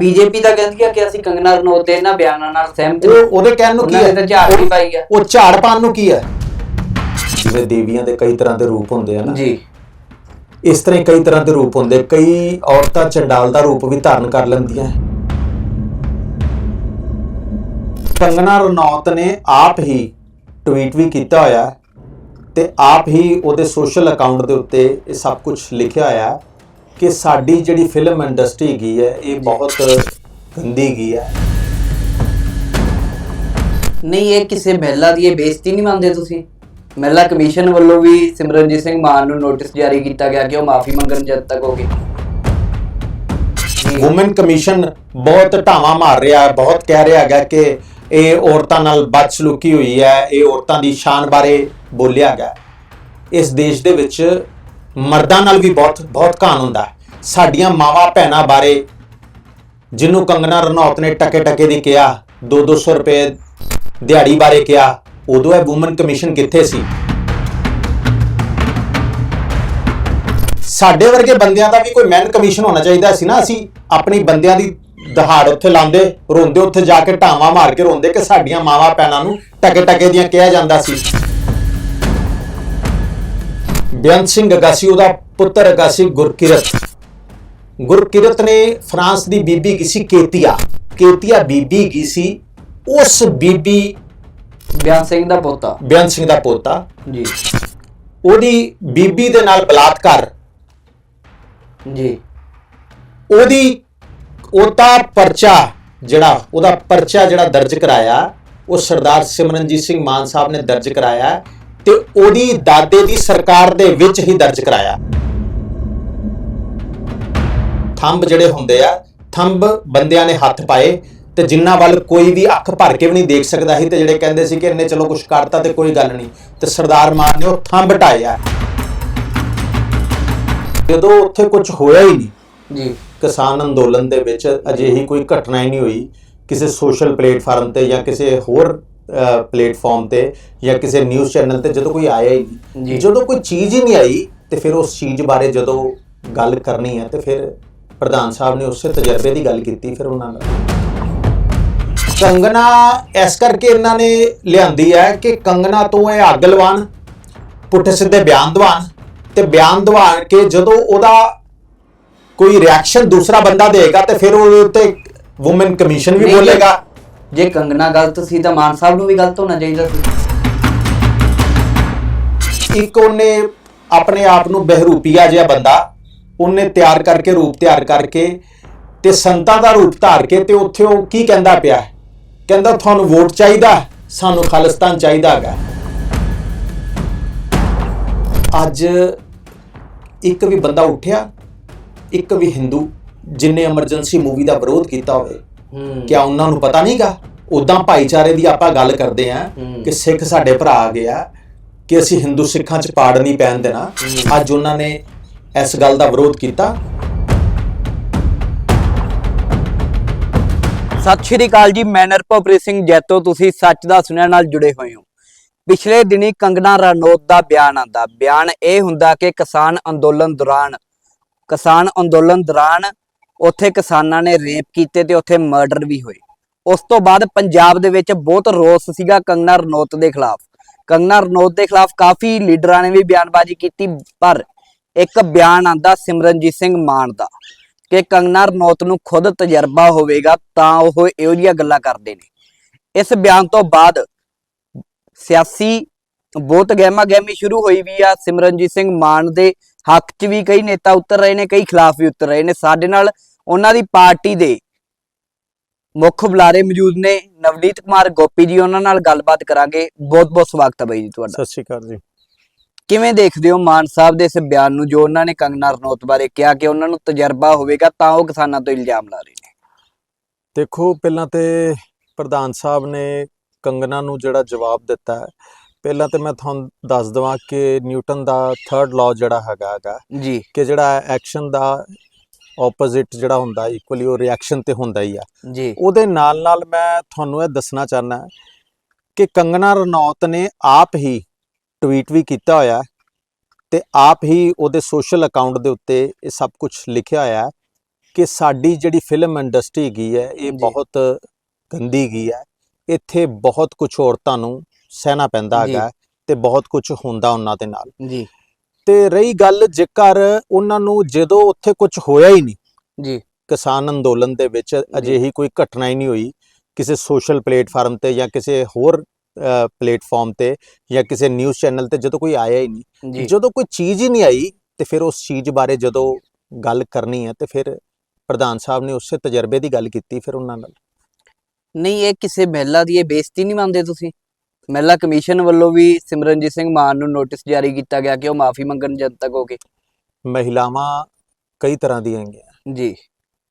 BJP ਤਾਂ ਕਹਿੰਦੀ ਆ ਕਿ ਅਸੀਂ ਕੰਗਨਾ ਰਣੌਤ ਦੇ ਇਹਨਾਂ ਬਿਆਨਾਂ ਨਾਲ ਸਹਿਮਤ ਉਹ ਨਹੀਂ ਉਹਦੇ ਕਹਿਣ ਨੂੰ ਕੀ ਨੇ ਤਾਂ ਝਾੜ ਵੀ ਹੈ ਪਾਈ ਆ। ਉਹ ਝਾੜ ਪਾਉਣ ਨੂੰ ਕੀ ਹੈ? ਜਿਵੇਂ ਦੇਵੀਆਂ ਦੇ ਕਈ ਤਰ੍ਹਾਂ ਦੇ ਰੂਪ ਹੁੰਦੇ ਆ ਨਾ। ਜੀ। ਇਸ ਤਰ੍ਹਾਂ ਹੀ ਕਈ ਤਰ੍ਹਾਂ ਦੇ ਰੂਪ ਹੁੰਦੇ। ਕਈ ਔਰਤਾਂ ਚੰਡਾਲ ਦਾ ਰੂਪ ਵੀ ਧਾਰਨ ਕਰ ਲੈਂਦੀਆਂ। ਕੰਗਨਾ ਰਣੌਤ ਨੇ ਆਪ ਹੀ ਟਵੀਟ ਵੀ ਕੀਤਾ ਹੋਇਆ ਹੈ ਤੇ ਆਪ ਹੀ ਉਹਦੇ ਸੋਸ਼ਲ ਅਕਾਊਂਟ ਦੇ ਉੱਤੇ ਇਹ ਸਭ ਕੁਝ ਲਿਖਿਆ ਹੋਇਆ ਹੈ। ਕਿ ਸਾਡੀ ਜਿਹੜੀ ਫਿਲਮ ਇੰਡਸਟਰੀ ਗਈ ਹੈ ਇਹ ਬਹੁਤ ਗੰਦੀ ਗਈ ਹੈ। ਨਹੀਂ ਇਹ ਕਿਸੇ ਮਹਿਲਾ ਦੀ ਇਹ ਬੇਇੱਜ਼ਤੀ ਨਹੀਂ ਮੰਨਦੇ ਤੁਸੀਂ? ਮਹਿਲਾ ਕਮਿਸ਼ਨ ਵੱਲੋਂ ਵੀ ਸਿਮਰਨਜੀਤ ਸਿੰਘ ਮਾਨ ਨੂੰ ਨੋਟਿਸ ਜਾਰੀ ਕੀਤਾ ਗਿਆ ਕਿ ਉਹ ਮਾਫੀ ਮੰਗਣ ਜਦ ਤੱਕ ਹੋਗੀ ਔਮਨ ਕਮਿਸ਼ਨ ਬਹੁਤ ਢਾਵਾ ਮਾਰ ਰਿਹਾ ਹੈ ਬਹੁਤ ਕਹਿ ਰਿਹਾ ਹੈਗਾ ਕਿ ਇਹ ਔਰਤਾਂ ਨਾਲ ਬਦਸਲੂਕੀ ਹੋਈ ਹੈ ਇਹ ਔਰਤਾਂ ਦੀ ਸ਼ਾਨ ਬਾਰੇ ਬੋਲਿਆ ਗਿਆ ਇਸ ਦੇਸ਼ ਦੇ ਵਿੱਚ ਮਰਦਾਂ ਨਾਲ ਵੀ ਬਹੁਤ ਬਹੁਤ ਘਾਣ ਹੁੰਦਾ ਹੈ। ਸਾਡੀਆਂ ਮਾਵਾਂ ਭੈਣਾਂ ਬਾਰੇ ਜਿਹਨੂੰ ਕੰਗਨਾ ਰਣੌਤ ਨੇ ਟਕੇ ਟਕੇ ਦੀ ਕਿਹਾ 2-200 ਰੁਪਏ ਦਿਹਾੜੀ ਬਾਰੇ ਕਿਹਾ, ਉਦੋਂ ਇਹ ਔਮਨ ਕਮਿਸ਼ਨ ਕਿੱਥੇ ਸੀ? ਸਾਡੇ ਵਰਗੇ ਬੰਦਿਆਂ ਦਾ ਵੀ ਕੋਈ ਮੈਨ ਕਮਿਸ਼ਨ ਹੋਣਾ ਚਾਹੀਦਾ ਸੀ ਨਾ। ਅਸੀਂ ਆਪਣੀ ਬੰਦਿਆਂ ਦੀ ਦਹਾੜ ਉੱਥੇ ਲਾਉਂਦੇ, ਰੋਂਦੇ, ਉੱਥੇ ਜਾ ਕੇ ਢਾਵਾਂ ਮਾਰ ਕੇ ਰੋਂਦੇ ਕਿ ਸਾਡੀਆਂ ਮਾਵਾਂ ਪੈਣਾ ਨੂੰ ਟਕੇ ਟਕੇ ਦੀਆਂ ਕਿਹਾ ਜਾਂਦਾ ਸੀ। ਬੇਅੰਤ ਸਿੰਘ ਅਗਾਸੀ ਉਹਦਾ ਪੁੱਤਰ ਅਗਾਸੀ ਗੁਰਕਿਰਤ। ਗੁਰਕਿਰਤ ਨੇ ਫਰਾਂਸ ਦੀ ਬੀਬੀ ਕਿਸੇ ਕੇਤੀਆ। ਕੇਤੀਆ ਬੀਬੀ ਕੀ ਸੀ? ਉਸ ਬੀਬੀ ਬਿਆਨ ਸਿੰਘ ਦਾ ਪੋਤਾ। ਬੇਅੰਤ ਸਿੰਘ ਦਾ ਪੋਤਾ। ਜੀ। ਉਹਦੀ ਬੀਬੀ ਦੇ ਨਾਲ ਬਲਾਤਕਾਰ। ਜੀ। ਉਹਦੀ ਉਹਦਾ ਪਰਚਾ ਜਿਹੜਾ ਉਹਦਾ ਪਰਚਾ ਜਿਹੜਾ ਦਰਜ ਕਰਾਇਆ ਉਹ ਸਰਦਾਰ ਸਿਮਰਨਜੀਤ ਸਿੰਘ ਮਾਨ ਸਾਹਿਬ ਨੇ ਦਰਜ ਕਰਾਇਆ। ਤੇ ਉਹਦੀ ਦਾਦੇ ਦੀ ਸਰਕਾਰ ਦੇ ਵਿੱਚ ਹੀ ਦਰਜ ਕਰਾਇਆ। ਥੰਬ ਜਿਹੜੇ ਹੁੰਦੇ ਆ ਥੰਬ ਬੰਦਿਆਂ ਨੇ ਹੱਥ ਪਾਏ ਤੇ ਜਿੰਨਾ ਵੱਲ ਕੋਈ ਵੀ ਅੱਖ ਭਰ ਕੇ ਵੀ ਨਹੀਂ ਦੇਖ ਸਕਦਾ ਸੀ ਤੇ ਜਿਹੜੇ ਕਹਿੰਦੇ ਸੀ ਕਿ ਇਹਨੇ ਚਲੋ ਕੁਝ ਕਰਤਾ ਤੇ ਕੋਈ ਗੱਲ ਨਹੀਂ। ਤੇ ਸਰਦਾਰ ਮਾਨ ਨੇ ਉਹ ਥੰਬ ਢਾਇਆ ਜਦੋਂ ਉੱਥੇ ਕੁਝ ਹੋਇਆ ਹੀ ਨਹੀਂ ਜੀ। ਕਿਸਾਨ ਅੰਦੋਲਨ ਦੇ ਵਿੱਚ ਅਜਿਹੀ ਕੋਈ ਘਟਨਾ ਹੀ ਨਹੀਂ ਹੋਈ ਕਿਸੇ ਸੋਸ਼ਲ ਪਲੇਟਫਾਰਮ ਤੇ ਜਾਂ ਕਿਸੇ ਹੋਰ ਪਲੇਟਫਾਰਮ ਤੇ ਜਾਂ ਕਿਸੇ ਨਿਊਜ਼ ਚੈਨਲ ਤੇ ਜਦੋਂ ਕੋਈ ਆਇਆ ਹੀ। ਨਹੀਂ। ਜਦੋਂ ਕੋਈ ਚੀਜ਼ ਹੀ ਨਹੀਂ ਆਈ ਤੇ ਫਿਰ ਉਸ ਚੀਜ਼ ਬਾਰੇ ਜਦੋਂ ਗੱਲ ਕਰਨੀ ਹੈ ਤੇ ਫਿਰ ਪ੍ਰਧਾਨ ਸਾਹਿਬ ਨੇ ਉਸੇ ਤਜਰਬੇ ਦੀ ਗੱਲ ਕੀਤੀ ਫਿਰ ਉਹਨਾਂ ਨਾਲ। ਕੰਗਨਾ ਇਸ ਕਰਕੇ ਇਹਨਾਂ ਨੇ ਲਿਆਂਦੀ ਹੈ ਕਿ ਕੰਗਨਾ ਤੋਂ ਇਹ ਅੱਗ ਲਵਾਣ ਪੁੱਠੇ ਸਿੱਧੇ ਬਿਆਨ ਦਵਾਨ ਤੇ ਬਿਆਨ ਦਵਾਣ ਕੇ ਜਦੋਂ ਉਹਦਾ ਕੋਈ ਰਿਐਕਸ਼ਨ ਦੂਸਰਾ ਬੰਦਾ ਦੇਗਾ ਤੇ ਫਿਰ ਉਹਦੇ ਉੱਤੇ ਔਮਨ ਕਮਿਸ਼ਨ ਵੀ ਬੋਲੇਗਾ। ਜੇ ਕੰਗਣਾ ਗਲਤ ਸੀ ਤਾਂ ਮਾਨ ਸਾਹਿਬ ਨੂੰ ਵੀ ਗਲਤ ਹੋਣਾ ਚਾਹੀਦਾ ਸੀ। ਇੱਕ ਉਹਨੇ ਆਪਣੇ ਆਪ ਨੂੰ ਬਹਿਰੂਪੀਆ ਜਿਹਾ ਬੰਦਾ, ਉਹਨੇ ਤਿਆਰ ਕਰਕੇ, ਰੂਪ ਤਿਆਰ ਕਰਕੇ ਤੇ ਸੰਤਾਂ ਦਾ ਰੂਪ ਧਾਰ ਕੇ ਤੇ ਉੱਥੇ ਉਹ ਕੀ ਕਹਿੰਦਾ ਪਿਆ? ਕਹਿੰਦਾ, ਤੁਹਾਨੂੰ ਵੋਟ ਚਾਹੀਦਾ ਸਾਨੂੰ ਖਾਲਿਸਤਾਨ ਚਾਹੀਦਾ ਹੈਗਾ ਅੱਜ ਇੱਕ ਵੀ ਬੰਦਾ ਉੱਠਿਆ, ਇੱਕ ਵੀ ਹਿੰਦੂ ਜਿਨੇ ਐਮਰਜੈਂਸੀ ਮੂਵੀ ਦਾ ਵਿਰੋਧ ਕੀਤਾ ਹੋਵੇ ਹੂੰ। ਕਿਆ ਉਹਨਾਂ ਨੂੰ ਪਤਾ ਨਹੀਂਗਾ? ਉਦਾਂ ਭਾਈਚਾਰੇ ਦੀ ਆਪਾਂ ਗੱਲ ਕਰਦੇ ਆਂ। ਕਿ ਸਿੱਖ ਸਾਡੇ ਭਰਾ ਆ ਗਿਆ ਕਿ ਅਸੀਂ ਹਿੰਦੂ ਸਿੱਖਾਂ 'ਚ ਪਾੜ ਨਹੀਂ ਪੈਣ ਦੇਣਾ। ਅੱਜ ਉਹਨਾਂ ਨੇ ਇਸ ਗੱਲ ਦਾ ਵਿਰੋਧ ਕੀਤਾ। ਸਤਿ ਸ਼੍ਰੀ ਅਕਾਲ ਜੀ ਮੈਂ ਨਰਪ੍ਰੀਤ ਸਿੰਘ ਜੈਤੋ ਤੁਸੀਂ ਸੱਚ ਦਾ ਸੁਣਿਆ ਨਾਲ ਜੁੜੇ ਹੋਏ ਹੋ। ਪਿਛਲੇ ਦਿਨੀ ਕੰਗਨਾ ਰਣੌਤ ਦਾ ਬਿਆਨ ਆਂਦਾ। ਬਿਆਨ ਇਹ ਹੁੰਦਾ ਕਿ ਕਿਸਾਨ ਅੰਦੋਲਨ ਦੌਰਾਨ ਕਿਸਾਨ ਅੰਦੋਲਨ ਦੌਰਾਨ ਉੱਥੇ ਕਿਸਾਨਾਂ ਨੇ ਰੇਪ ਕੀਤੇ ਤੇ ਉੱਥੇ ਮਰਡਰ ਵੀ ਹੋਏ ਉਸ ਤੋਂ ਬਾਅਦ ਪੰਜਾਬ ਦੇ ਵਿੱਚ ਬਹੁਤ ਰੋਸ ਸੀਗਾ ਕੰਗਨਾ ਰਣੌਤ ਦੇ ਖਿਲਾਫ। ਕੰਗਨਾ ਰਣੌਤ ਦੇ ਖਿਲਾਫ ਕਾਫੀ ਲੀਡਰਾਂ ਨੇ ਵੀ ਬਿਆਨਬਾਜ਼ੀ ਕੀਤੀ, ਪਰ ਇੱਕ ਬਿਆਨ ਆਂਦਾ ਸਿਮਰਨਜੀਤ ਸਿੰਘ ਮਾਨ ਦਾ ਕਿ ਕੰਗਨਾ ਰਣੌਤ ਨੂੰ ਖੁਦ ਤਜਰਬਾ ਹੋਵੇਗਾ ਤਾਂ ਉਹ ਇਹੋ ਜਿਹੀਆਂ ਗੱਲਾਂ ਕਰਦੇ ਨੇ। ਇਸ ਬਿਆਨ ਤੋਂ ਬਾਅਦ ਸਿਆਸੀ ਬਹੁਤ ਗਹਿਮਾ ਗਹਿਮੀ ਸ਼ੁਰੂ ਹੋਈ ਵੀ ਆ। ਸਿਮਰਨਜੀਤ ਸਿੰਘ ਮਾਨ ਦੇ ਹੱਕ 'ਚ ਵੀ ਕਈ ਨੇਤਾ ਉਤਰ ਰਹੇ ਨੇ, ਕਈ ਖਿਲਾਫ ਵੀ ਉਤਰ ਰਹੇ ਨੇ। ਸਾਡੇ ਨਾਲ ਉਹਨਾਂ ਦੀ ਪਾਰਟੀ ਦੇ ਮੁੱਖ ਬੁਲਾਰੇ ਮੌਜੂਦ ਨੇ। ਨਵਨੀਤ ਕੁਮਾਰ ਗੋਪੀ ਜੀ ਉਹਨਾਂ ਨਾਲ ਗੱਲਬਾਤ ਕਰਾਂਗੇ। ਬਹੁਤ ਬਹੁਤ ਸਵਾਗਤ ਹੈ ਬਾਈ ਜੀ ਤੁਹਾਡਾ। ਸਤਿ ਸ਼੍ਰੀ ਅਕਾਲ ਜੀ। ਕਿਵੇਂ ਦੇਖਦੇ ਹੋ ਮਾਨ ਸਾਹਿਬ ਦੇ ਇਸ ਬਿਆਨ ਨੂੰ ਜੋ ਉਹਨਾਂ ਨੇ ਕੰਗਨਾ ਰਣੌਤ ਬਾਰੇ ਕਿਹਾ ਕਿ ਉਹਨਾਂ ਨੂੰ ਤਜਰਬਾ ਹੋਵੇਗਾ ਤਾਂ ਉਹ ਕਿਸਾਨਾਂ ਤੋਂ ਇਲਜ਼ਾਮ ਲਾ ਰਹੇ ਨੇ? ਦੇਖੋ ਪਹਿਲਾਂ ਤੇ ਪ੍ਰਧਾਨ ਸਾਹਿਬ ਨੇ ਕੰਗਨਾ ਨੂੰ ਜਿਹੜਾ ਜਵਾਬ ਦਿੱਤਾ ਹੈ ਪਹਿਲਾਂ ਤੇ ਮੈਂ ਤੁਹਾਨੂੰ ਦੱਸ ਦਵਾਂ ਕਿ ਨਿਊਟਨ ਦਾ ਥਰਡ ਲਾਅ ਜਿਹੜਾ ਹੈਗਾ ਹੈਗਾ ਜੀ। ਕਿ ਜਿਹੜਾ ਐਕਸ਼ਨ ਦਾ ਆਪੋਜ਼ਿਟ ਜਿਹੜਾ ਹੁੰਦਾ ਇਕੁਅਲੀ ਉਹ ਰਿਐਕਸ਼ਨ ਤੇ ਹੁੰਦਾ ਹੀ ਆ। ਜੀ। ਉਹਦੇ ਨਾਲ ਨਾਲ ਮੈਂ ਤੁਹਾਨੂੰ ਇਹ ਦੱਸਣਾ ਚਾਹਨਾ ਕਿ ਕੰਗਨਾ ਰਣੌਤ ਨੇ ਆਪ ਹੀ ਟਵੀਟ ਵੀ ਕੀਤਾ ਹੋਇਆ ਤੇ ਆਪ ਹੀ ਉਹਦੇ ਸੋਸ਼ਲ ਅਕਾਊਂਟ ਦੇ ਉੱਤੇ ਇਹ ਸਭ ਕੁਝ ਲਿਖਿਆ ਹੋਇਆ ਹੈ ਕਿ ਸਾਡੀ ਜਿਹੜੀ ਫਿਲਮ ਇੰਡਸਟਰੀ ਹੈਗੀ ਹੈ ਇਹ। ਬਹੁਤ ਗੰਦੀ ਗਈ ਹੈ। ਇੱਥੇ ਬਹੁਤ ਕੁਝ ਔਰਤਾਂ ਨੂੰ ਸਹਿਣਾ ਪੈਂਦਾ। ਹੈਗਾ ਤੇ ਬਹੁਤ ਕੁਝ ਹੁੰਦਾ ਉਹਨਾਂ ਦੇ ਨਾਲ। ਜੀ। ਤੇ ਰਹੀ ਗੱਲ ਜੇਕਰ ਉਹਨਾਂ ਨੂੰ ਜਦੋਂ ਉੱਥੇ ਕੁਝ ਹੋਇਆ ਹੀ ਨਹੀਂ ਜੀ। ਕਿਸਾਨ ਅੰਦੋਲਨ ਦੇ ਵਿੱਚ ਅਜਿਹੀ ਕੋਈ ਘਟਨਾ ਹੀ ਨਹੀਂ ਹੋਈ ਕਿਸੇ ਸੋਸ਼ਲ ਪਲੇਟਫਾਰਮ ਤੇ ਜਾਂ ਕਿਸੇ ਹੋਰ ਪਲੇਟਫਾਰਮ ਤੇ ਜਾਂ ਕਿਸੇ ਨਿਊਜ਼ ਚੈਨਲ ਤੇ ਜਦੋਂ ਕੋਈ ਆਇਆ ਹੀ ਨਹੀਂ ਜਦੋਂ ਕੋਈ ਚੀਜ਼ ਹੀ ਨਹੀਂ ਆਈ ਤੇ ਫਿਰ ਉਸ ਚੀਜ਼ ਬਾਰੇ ਜਦੋਂ ਗੱਲ ਕਰਨੀ ਹੈ ਤੇ ਫਿਰ ਪ੍ਰਧਾਨ ਸਾਹਿਬ ਨੇ ਉਸੇ ਤਜਰਬੇ ਦੀ ਗੱਲ ਕੀਤੀ ਫਿਰ ਉਹਨਾਂ ਨਾਲ। ਨਹੀਂ ਇਹ ਕਿਸੇ ਮਹਿਲਾ ਦੀ ਇਹ ਬੇਇੱਜ਼ਤੀ ਨਹੀਂ ਮੰਨਦੇ ਤੁਸੀਂ? ਮਹਿਲਾ ਕਮਿਸ਼ਨ ਵੱਲੋਂ ਵੀ ਸਿਮਰਨਜੀਤ ਸਿੰਘ ਮਾਨ ਨੂੰ ਨੋਟਿਸ ਜਾਰੀ ਕੀਤਾ ਗਿਆ ਕਿ ਉਹ ਮਾਫੀ ਮੰਗਣ ਜਨਤਕ ਹੋ ਕੇ। ਮਹਿਲਾਵਾਂ ਕਈ ਤਰ੍ਹਾਂ ਦੀਆਂ ਹੈਗੀਆਂ। ਜੀ।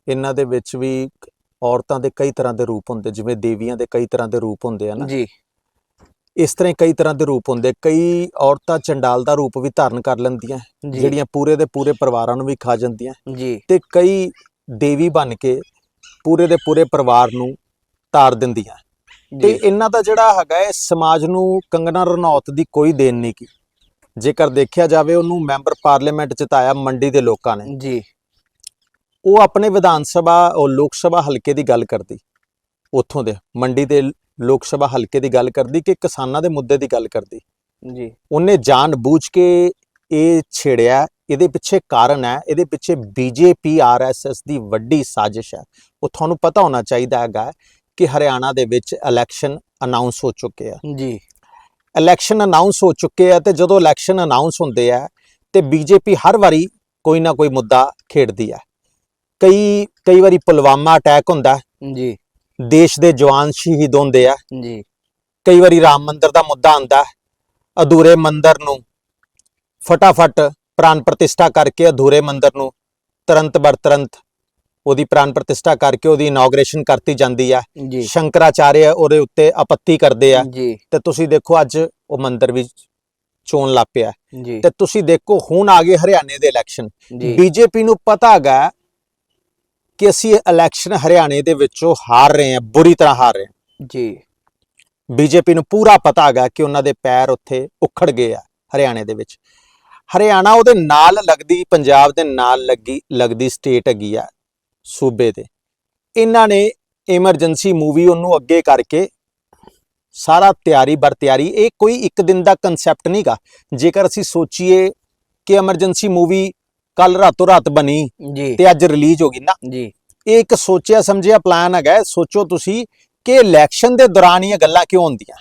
ਇਹਨਾਂ ਦੇ ਵਿੱਚ ਵੀ ਔਰਤਾਂ ਦੇ ਕਈ ਤਰ੍ਹਾਂ ਦੇ ਰੂਪ ਹੁੰਦੇ ਜਿਵੇਂ ਦੇਵੀਆਂ ਦੇ ਕਈ ਤਰ੍ਹਾਂ ਦੇ ਰੂਪ ਹੁੰਦੇ ਆ ਨਾ। ਜੀ। ਇਸ ਤਰ੍ਹਾਂ ਕਈ ਤਰ੍ਹਾਂ ਦੇ ਰੂਪ ਹੁੰਦੇ। ਕਈ ਔਰਤਾਂ ਚੰਡਾਲ ਦਾ ਰੂਪ ਵੀ ਧਾਰਨ ਕਰ ਲੈਂਦੀਆਂ ਜਿਹੜੀਆਂ ਪੂਰੇ ਦੇ ਪੂਰੇ ਪਰਿਵਾਰਾਂ ਨੂੰ ਵੀ ਖਾ ਜਾਂਦੀਆਂ। ਜੀ। ਤੇ ਕਈ ਦੇਵੀ ਬਣ ਕੇ ਪੂਰੇ ਦੇ ਪੂਰੇ ਪਰਿਵਾਰ ਨੂੰ ਤਾਰ ਦਿੰਦੀਆਂ। ਤੇ ਇਹਨਾਂ ਦਾ ਜਿਹੜਾ ਹੈਗਾ ਹੈ ਸਮਾਜ ਨੂੰ ਕੰਗਨਾ ਰਣੌਤ ਦੀ ਕੋਈ ਦੇਣ ਨਹੀਂ ਕੀ। ਜੇਕਰ ਦੇਖਿਆ ਜਾਵੇ ਉਹਨੂੰ ਮੈਂਬਰ ਪਾਰਲੀਮੈਂਟ ਜਿਤਾਇਆ ਮੰਡੀ ਦੇ ਲੋਕਾਂ ਨੇ। ਜੀ। ਉਹ ਆਪਣੇ ਵਿਧਾਨ ਸਭਾ ਉਹ ਲੋਕ ਸਭਾ ਹਲਕੇ ਦੀ ਗੱਲ ਕਰਦੀ। ਉੱਥੋਂ ਦੇ ਮੰਡੀ ਦੇ ਲੋਕ ਸਭਾ ਹਲਕੇ ਦੀ ਗੱਲ ਕਰਦੀ ਕਿ ਕਿਸਾਨਾਂ ਦੇ ਮੁੱਦੇ ਦੀ ਗੱਲ ਕਰਦੀ। ਜੀ। ਉਹਨੇ ਜਾਣ ਬੂਝ ਕੇ ਇਹ ਛੇੜਿਆ। ਇਹਦੇ ਪਿੱਛੇ ਕਾਰਨ ਹੈ ਇਹਦੇ ਪਿੱਛੇ ਬੀਜੇਪੀ ਆਰਐਸਐਸ ਦੀ ਵੱਡੀ ਸਾਜ਼ਿਸ਼ ਹੈ। ਉਹ ਤੁਹਾਨੂੰ ਪਤਾ ਹੋਣਾ ਚਾਹੀਦਾ ਹੈਗਾ ਕਿ ਹਰਿਆਣਾ ਦੇ ਵਿੱਚ ਇਲੈਕਸ਼ਨ ਅਨਾਉਂਸ ਹੋ ਚੁੱਕੇ ਆ। ਜੀ। ਇਲੈਕਸ਼ਨ ਅਨਾਉਂਸ ਹੋ ਚੁੱਕੇ ਆ ਤੇ ਜਦੋਂ ਇਲੈਕਸ਼ਨ ਅਨਾਉਂਸ ਹੁੰਦੇ ਆ ਤੇ ਬੀਜੇਪੀ ਹਰ ਵਾਰੀ ਕੋਈ ਨਾ ਕੋਈ ਮੁੱਦਾ ਖੇਡਦੀ ਹੈ ਕਈ ਕਈ ਵਾਰੀ ਪੁਲਵਾਮਾ ਅਟੈਕ ਹੁੰਦਾ। ਜੀ। ਦੇਸ਼ ਦੇ ਜਵਾਨ ਸ਼ਹੀਦ ਹੁੰਦੇ ਆ। ਜੀ। ਕਈ ਵਾਰੀ ਰਾਮ ਮੰਦਿਰ ਦਾ ਮੁੱਦਾ ਆਉਂਦਾ। ਹੈ, ਅਧੂਰੇ ਮੰਦਿਰ ਨੂੰ ਫਟਾਫਟ ਪ੍ਰਾਨ ਪ੍ਰਤਿਸ਼ਠਾ ਕਰਕੇ ਅਧੂਰੇ ਮੰਦਿਰ ਨੂੰ ਤੁਰੰਤ ਬਰ ਤੁਰੰਤ ਉਹਦੀ ਪ੍ਰਾਨ ਪ੍ਰਤਿਸ਼ਠਾ ਕਰਕੇ ਉਹਦੀ ਇਨੋਗ੍ਰੇਸ਼ਨ ਕਰਤੀ ਜਾਂਦੀ ਆ। ਜੀ। ਸ਼ੰਕਰਾਚਾਰਿਆ ਉਹਦੇ ਉੱਤੇ ਆਪੱਤੀ ਕਰਦੇ ਆ। ਜੀ। ਤੇ ਤੁਸੀਂ ਦੇਖੋ ਅੱਜ ਉਹ ਮੰਦਿਰ ਵੀ ਚੋਣ ਲੱਪਿਆ ਜੀ। ਤੇ ਤੁਸੀਂ ਦੇਖੋ ਹੁਣ ਆ ਗਏ ਹਰਿਆਣੇ ਦੇ ਇਲੈਕਸ਼ਨ ਜੀ। ਬੀਜੇਪੀ ਨੂੰ ਪਤਾ ਹੈਗਾ ਕਿ ਅਸੀਂ ਇਲੈਕਸ਼ਨ ਹਰਿਆਣੇ ਦੇ ਵਿੱਚੋਂ ਹਾਰ ਰਹੇ ਹਾਂ ਬੁਰੀ ਤਰ੍ਹਾਂ ਹਾਰ ਰਹੇ ਹਾਂ। ਜੀ। ਬੀਜੇਪੀ ਨੂੰ ਪੂਰਾ ਪਤਾ ਹੈਗਾ ਕਿ ਉਹਨਾਂ ਦੇ ਪੈਰ ਉੱਥੇ ਉਖੜ ਗਏ ਆ ਹਰਿਆਣੇ ਦੇ ਵਿੱਚ। ਹਰਿਆਣਾ ਉਹਦੇ ਨਾਲ ਲੱਗਦੀ ਪੰਜਾਬ ਦੇ ਨਾਲ ਲੱਗੀ ਲੱਗਦੀ ਸਟੇਟ ਹੈਗੀ ਆ। ਸੂਬੇ ਦੇ। ਇਹਨਾਂ ਨੇ ਐਮਰਜੈਂਸੀ ਮੂਵੀ ਉਹਨੂੰ ਅੱਗੇ ਕਰਕੇ ਸਾਰਾ ਤਿਆਰੀ ਬਰ ਤਿਆਰੀ ਇਹ ਕੋਈ ਇੱਕ ਦਿਨ ਦਾ ਕਨਸੈਪਟ ਨਹੀਂਗਾ ਜੇਕਰ ਅਸੀਂ ਸੋਚੀਏ ਕਿ ਐਮਰਜੈਂਸੀ ਮੂਵੀ ਕੱਲ ਰਾਤੋਂ ਰਾਤ ਬਣੀ ਤੇ ਅੱਜ ਰਿਲੀਜ਼ ਹੋ ਗਈ ਨਾ। ਜੀ। ਇਹ ਇੱਕ ਸੋਚਿਆ ਸਮਝਿਆ ਪਲਾਨ ਹੈਗਾ। ਸੋਚੋ ਤੁਸੀਂ ਕਿ ਇਲੈਕਸ਼ਨ ਦੇ ਦੌਰਾਨ ਹੀ ਇਹ ਗੱਲਾਂ ਕਿਉਂ ਹੁੰਦੀਆਂ?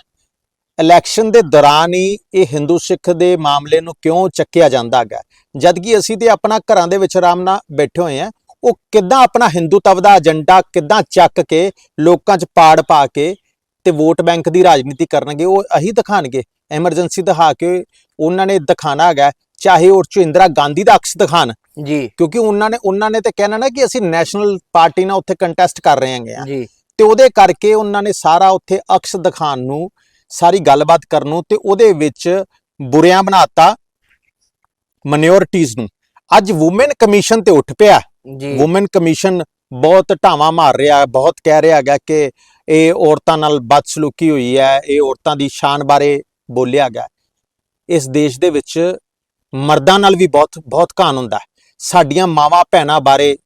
ਇਲੈਕਸ਼ਨ ਦੇ ਦੌਰਾਨ ਹੀ ਇਹ ਹਿੰਦੂ ਸਿੱਖ ਦੇ ਮਾਮਲੇ ਨੂੰ ਕਿਉਂ ਚੱਕਿਆ ਜਾਂਦਾ ਹੈਗਾ? ਜਦ ਕਿ ਅਸੀਂ ਤੇ ਆਪਣਾ ਘਰਾਂ ਦੇ ਵਿੱਚ ਆਰਾਮ ਨਾਲ ਬੈਠੇ ਹੋਏ ਆ ਉਹ ਕਿੱਦਾਂ ਆਪਣਾ ਹਿੰਦੂਤਵ ਦਾ ਏਜੰਡਾ ਕਿੱਦਾਂ ਚੱਕ ਕੇ ਲੋਕਾਂ 'ਚ ਪਾੜ ਪਾ ਕੇ ਤੇ ਵੋਟ ਬੈਂਕ ਦੀ ਰਾਜਨੀਤੀ ਕਰਨਗੇ ਉਹ ਅਹੀ ਦਿਖਾਣਗੇ। ਐਮਰਜੈਂਸੀ ਦਿਖਾ ਕੇ ਉਹਨਾਂ ਨੇ ਦਿਖਾਣਾ ਹੈਗਾ ਚਾਹੇ ਉਹ 'ਚ ਇੰਦਰਾ ਗਾਂਧੀ ਦਾ ਅਕਸ ਦਿਖਾਣ। ਜੀ। ਕਿਉਂਕਿ ਉਹਨਾਂ ਨੇ ਉਹਨਾਂ ਨੇ ਤੇ ਕਹਿਣਾ ਨਾ ਕਿ ਅਸੀਂ ਨੈਸ਼ਨਲ ਪਾਰਟੀ ਨਾਲ ਉੱਥੇ ਕੰਟੈਸਟ ਕਰ ਰਹੇ ਹਾਂਗੇ ਜੀ। ਤੇ ਉਹਦੇ ਕਰਕੇ ਉਹਨਾਂ ਨੇ ਸਾਰਾ ਉੱਥੇ ਅਕਸ ਦਿਖਾਣ ਨੂੰ ਸਾਰੀ ਗੱਲਬਾਤ ਕਰਨ ਨੂੰ ਤੇ ਉਹਦੇ ਵਿੱਚ ਬੁਰਿਆਂ ਬਣਾਤਾ ਮਾਈਨੋਰਿਟੀਜ਼ ਨੂੰ। ਅੱਜ ਔਮਨ ਕਮਿਸ਼ਨ ਤੇ ਉੱਠ ਪਿਆ। ਜੀ। ਔਮਨ ਕਮਿਸ਼ਨ ਬਹੁਤ ਢਾਵਾਂ ਮਾਰ ਰਿਹਾ ਹੈ, ਬਹੁਤ ਕਹਿ ਰਿਹਾ ਹੈਗਾ ਕਿ ਇਹ ਔਰਤਾਂ ਨਾਲ ਬਦਸਲੂਕੀ ਹੋਈ ਹੈ, ਇਹ ਔਰਤਾਂ ਦੀ ਸ਼ਾਨ ਬਾਰੇ ਬੋਲਿਆ ਗਿਆ ਇਸ ਦੇਸ਼ ਦੇ ਵਿੱਚ ਮਰਦਾਂ ਨਾਲ ਵੀ ਬਹੁਤ ਬਹੁਤ ਕਾਨ ਹੁੰਦਾ ਹੈ। ਸਾਡੀਆਂ ਮਾਵਾਂ ਭੈਣਾਂ ਬਾਰੇ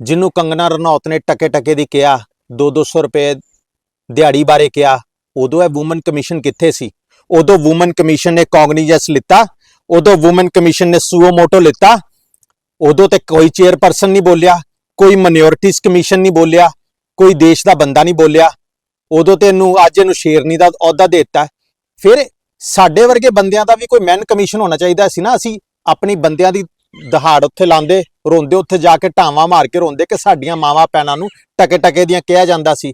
ਜਿਹਨੂੰ ਕੰਗਨਾ ਰਣੌਤ ਨੇ ਟਕੇ ਟਕੇ ਦੀ ਕਿਹਾ 2-200 ਰੁਪਏ ਦਿਹਾੜੀ ਬਾਰੇ ਕਿਹਾ, ਉਦੋਂ ਇਹ ਔਮਨ ਕਮਿਸ਼ਨ ਕਿੱਥੇ ਸੀ? ਉਦੋਂ ਔਮਨ ਕਮਿਸ਼ਨ ਨੇ ਕੌਗਨੀਜੈਂਸ ਲਿੱਤਾ, ਉਦੋਂ ਔਮਨ ਕਮਿਸ਼ਨ ਨੇ ਸੂਓ ਮੋਟੋ ਲਿੱਤਾ ਉਦੋਂ ਤੇ ਕੋਈ ਚੇਅਰਪਰਸਨ ਨਹੀਂ ਬੋਲਿਆ, ਕੋਈ ਮਾਈਨੋਰਿਟੀਜ਼ ਕਮਿਸ਼ਨ ਨਹੀਂ ਬੋਲਿਆ, ਕੋਈ ਦੇਸ਼ ਦਾ ਬੰਦਾ ਨਹੀਂ ਬੋਲਿਆ। ਉਦੋਂ ਤੇ ਇਹਨੂੰ ਅੱਜ ਇਹਨੂੰ ਸ਼ੇਰਨੀ ਦਾ ਅਹੁਦਾ ਦੇ ਦਿੱਤਾ। ਫਿਰ ਸਾਡੇ ਵਰਗੇ ਬੰਦਿਆਂ ਦਾ ਵੀ ਕੋਈ ਮੈਨ ਕਮਿਸ਼ਨ ਹੋਣਾ ਚਾਹੀਦਾ ਸੀ ਨਾ, ਅਸੀਂ ਆਪਣੀ ਬੰਦਿਆਂ ਦੀ ਦਹਾੜ ਉੱਥੇ ਲਾਉਂਦੇ, ਰੋਂਦੇ, ਉੱਥੇ ਜਾ ਕੇ ਢਾਵਾਂ ਮਾਰ ਕੇ ਰੋਂਦੇ ਕਿ ਸਾਡੀਆਂ ਮਾਵਾਂ ਪੈਣਾ ਨੂੰ ਟਕੇ ਟਕੇ ਦੀਆਂ ਕਿਹਾ ਜਾਂਦਾ ਸੀ।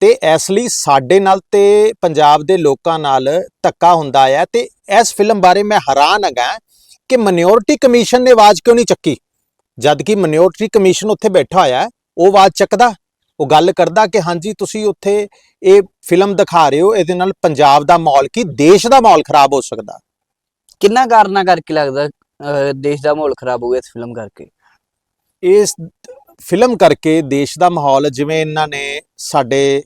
ਤੇ ਇਸ ਲਈ ਸਾਡੇ ਨਾਲ ਤੇ ਪੰਜਾਬ ਦੇ ਲੋਕਾਂ ਨਾਲ ਧੱਕਾ ਹੁੰਦਾ ਹੈ ਤੇ ਇਸ ਫਿਲਮ ਬਾਰੇ ਮੈਂ ਹੈਰਾਨ ਹੈਗਾ। ਕਿ ਮਿਨੋਰਿਟੀ ਕਮਿਸ਼ਨ ਨੇ ਆਵਾਜ਼ ਕਿਉਂ ਨਹੀਂ ਚੱਕੀ? ਜਦ ਕਿ ਮਿਨੋਰਿਟੀ ਕਮਿਸ਼ਨ ਉੱਥੇ ਬੈਠਾ ਹੋਇਆ ਹੈ ਉਹ ਆਵਾਜ਼ ਚੱਕਦਾ ਉਹ ਗੱਲ ਕਰਦਾ ਕਿ ਹਾਂਜੀ ਤੁਸੀਂ ਉੱਥੇ ਇਹ ਫਿਲਮ ਦਿਖਾ ਰਹੇ ਹੋ ਇਹਦੇ ਨਾਲ ਪੰਜਾਬ ਦਾ ਮਾਹੌਲ ਕੀ ਦੇਸ਼ ਦਾ ਮਾਹੌਲ ਖਰਾਬ ਹੋ ਸਕਦਾ। ਕਿੰਨਾ ਕਾਰਨਾਂ ਕਰਕੇ ਲੱਗਦਾ ਦੇਸ਼ ਦਾ ਮਾਹੌਲ ਖਰਾਬ ਹੋ ਗਿਆ ਇਸ ਫਿਲਮ ਕਰਕੇ? ਇਸ ਫਿਲਮ ਕਰਕੇ ਦੇਸ਼ ਦਾ ਮਾਹੌਲ ਜਿਵੇਂ ਇਹਨਾਂ ਨੇ ਸਾਡੇ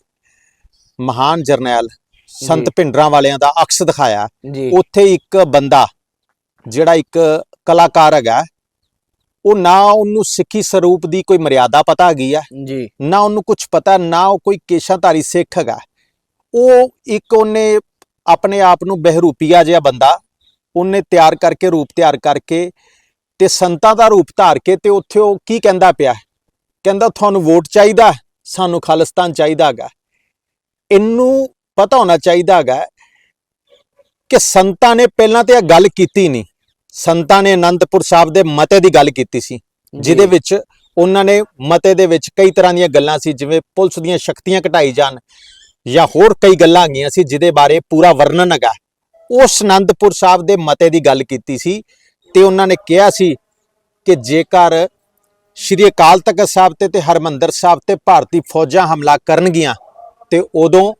ਮਹਾਨ ਜਰਨੈਲ ਸੰਤ। ਭਿੰਡਰਾਂ ਵਾਲਿਆਂ ਦਾ ਅਕਸ ਦਿਖਾਇਆ ਉੱਥੇ ਇੱਕ ਬੰਦਾ ਜਿਹੜਾ ਇੱਕ ਕਲਾਕਾਰ ਹੈਗਾ ਉਹ ਨਾ ਉਹਨੂੰ ਸਿੱਖੀ ਸਰੂਪ ਦੀ ਕੋਈ ਮਰਿਆਦਾ ਪਤਾ ਹੈਗੀ ਆ ਜੀ। ਨਾ ਉਹਨੂੰ ਕੁਝ ਪਤਾ ਨਾ ਉਹ ਕੋਈ ਕੇਸ਼ਾਧਾਰੀ ਸਿੱਖ ਹੈਗਾ। ਉਹ ਇੱਕ ਉਹਨੇ ਆਪਣੇ ਆਪ ਨੂੰ ਬਹਿਰੂਪੀਆ ਜਿਹਾ ਬੰਦਾ ਉਹਨੇ ਤਿਆਰ ਕਰਕੇ ਰੂਪ ਤਿਆਰ ਕਰਕੇ ਤੇ ਸੰਤਾਂ ਦਾ ਰੂਪ ਧਾਰ ਕੇ ਤੇ ਉੱਥੇ ਉਹ ਕੀ ਕਹਿੰਦਾ ਪਿਆ? ਕਹਿੰਦਾ ਤੁਹਾਨੂੰ ਵੋਟ ਚਾਹੀਦਾ ਸਾਨੂੰ ਖਾਲਿਸਤਾਨ ਚਾਹੀਦਾ ਹੈਗਾ। ਇਹਨੂੰ ਪਤਾ ਹੋਣਾ ਚਾਹੀਦਾ ਹੈਗਾ ਕਿ ਸੰਤਾਂ ਨੇ ਪਹਿਲਾਂ ਤੇ ਇਹ ਗੱਲ ਕੀਤੀ ਨਹੀਂ। ਸੰਤਾਂ ਨੇ ਅਨੰਦਪੁਰ ਸਾਹਿਬ ਦੇ ਮਤੇ ਦੀ ਗੱਲ ਕੀਤੀ ਸੀ ਜਿਹਦੇ ਵਿੱਚ ਉਹਨਾਂ ਨੇ ਮਤੇ ਦੇ ਵਿੱਚ ਕਈ ਤਰ੍ਹਾਂ ਦੀਆਂ ਗੱਲਾਂ ਸੀ ਜਿਵੇਂ ਪੁਲਿਸ ਦੀਆਂ ਸ਼ਕਤੀਆਂ ਘਟਾਈ ਜਾਣ ਜਾਂ ਹੋਰ ਕਈ ਗੱਲਾਂ ਹੈਗੀਆਂ ਸੀ ਜਿਹਦੇ ਬਾਰੇ ਪੂਰਾ ਵਰਣਨ ਹੈਗਾ। ਉਸ ਅਨੰਦਪੁਰ ਸਾਹਿਬ ਦੇ ਮਤੇ ਦੀ ਗੱਲ ਕੀਤੀ ਸੀ ਤੇ ਉਹਨਾਂ ਨੇ ਕਿਹਾ ਸੀ ਕਿ ਜੇਕਰ ਸ਼੍ਰੀ ਅਕਾਲ ਤਖਤ ਸਾਹਿਬ ਤੇ ਤੇ ਹਰਮੰਦਰ ਸਾਹਿਬ ਤੇ ਭਾਰਤੀ ਫੌਜਾਂ ਹਮਲਾ ਕਰਨਗੀਆਂ ਤੇ ਉਦੋਂ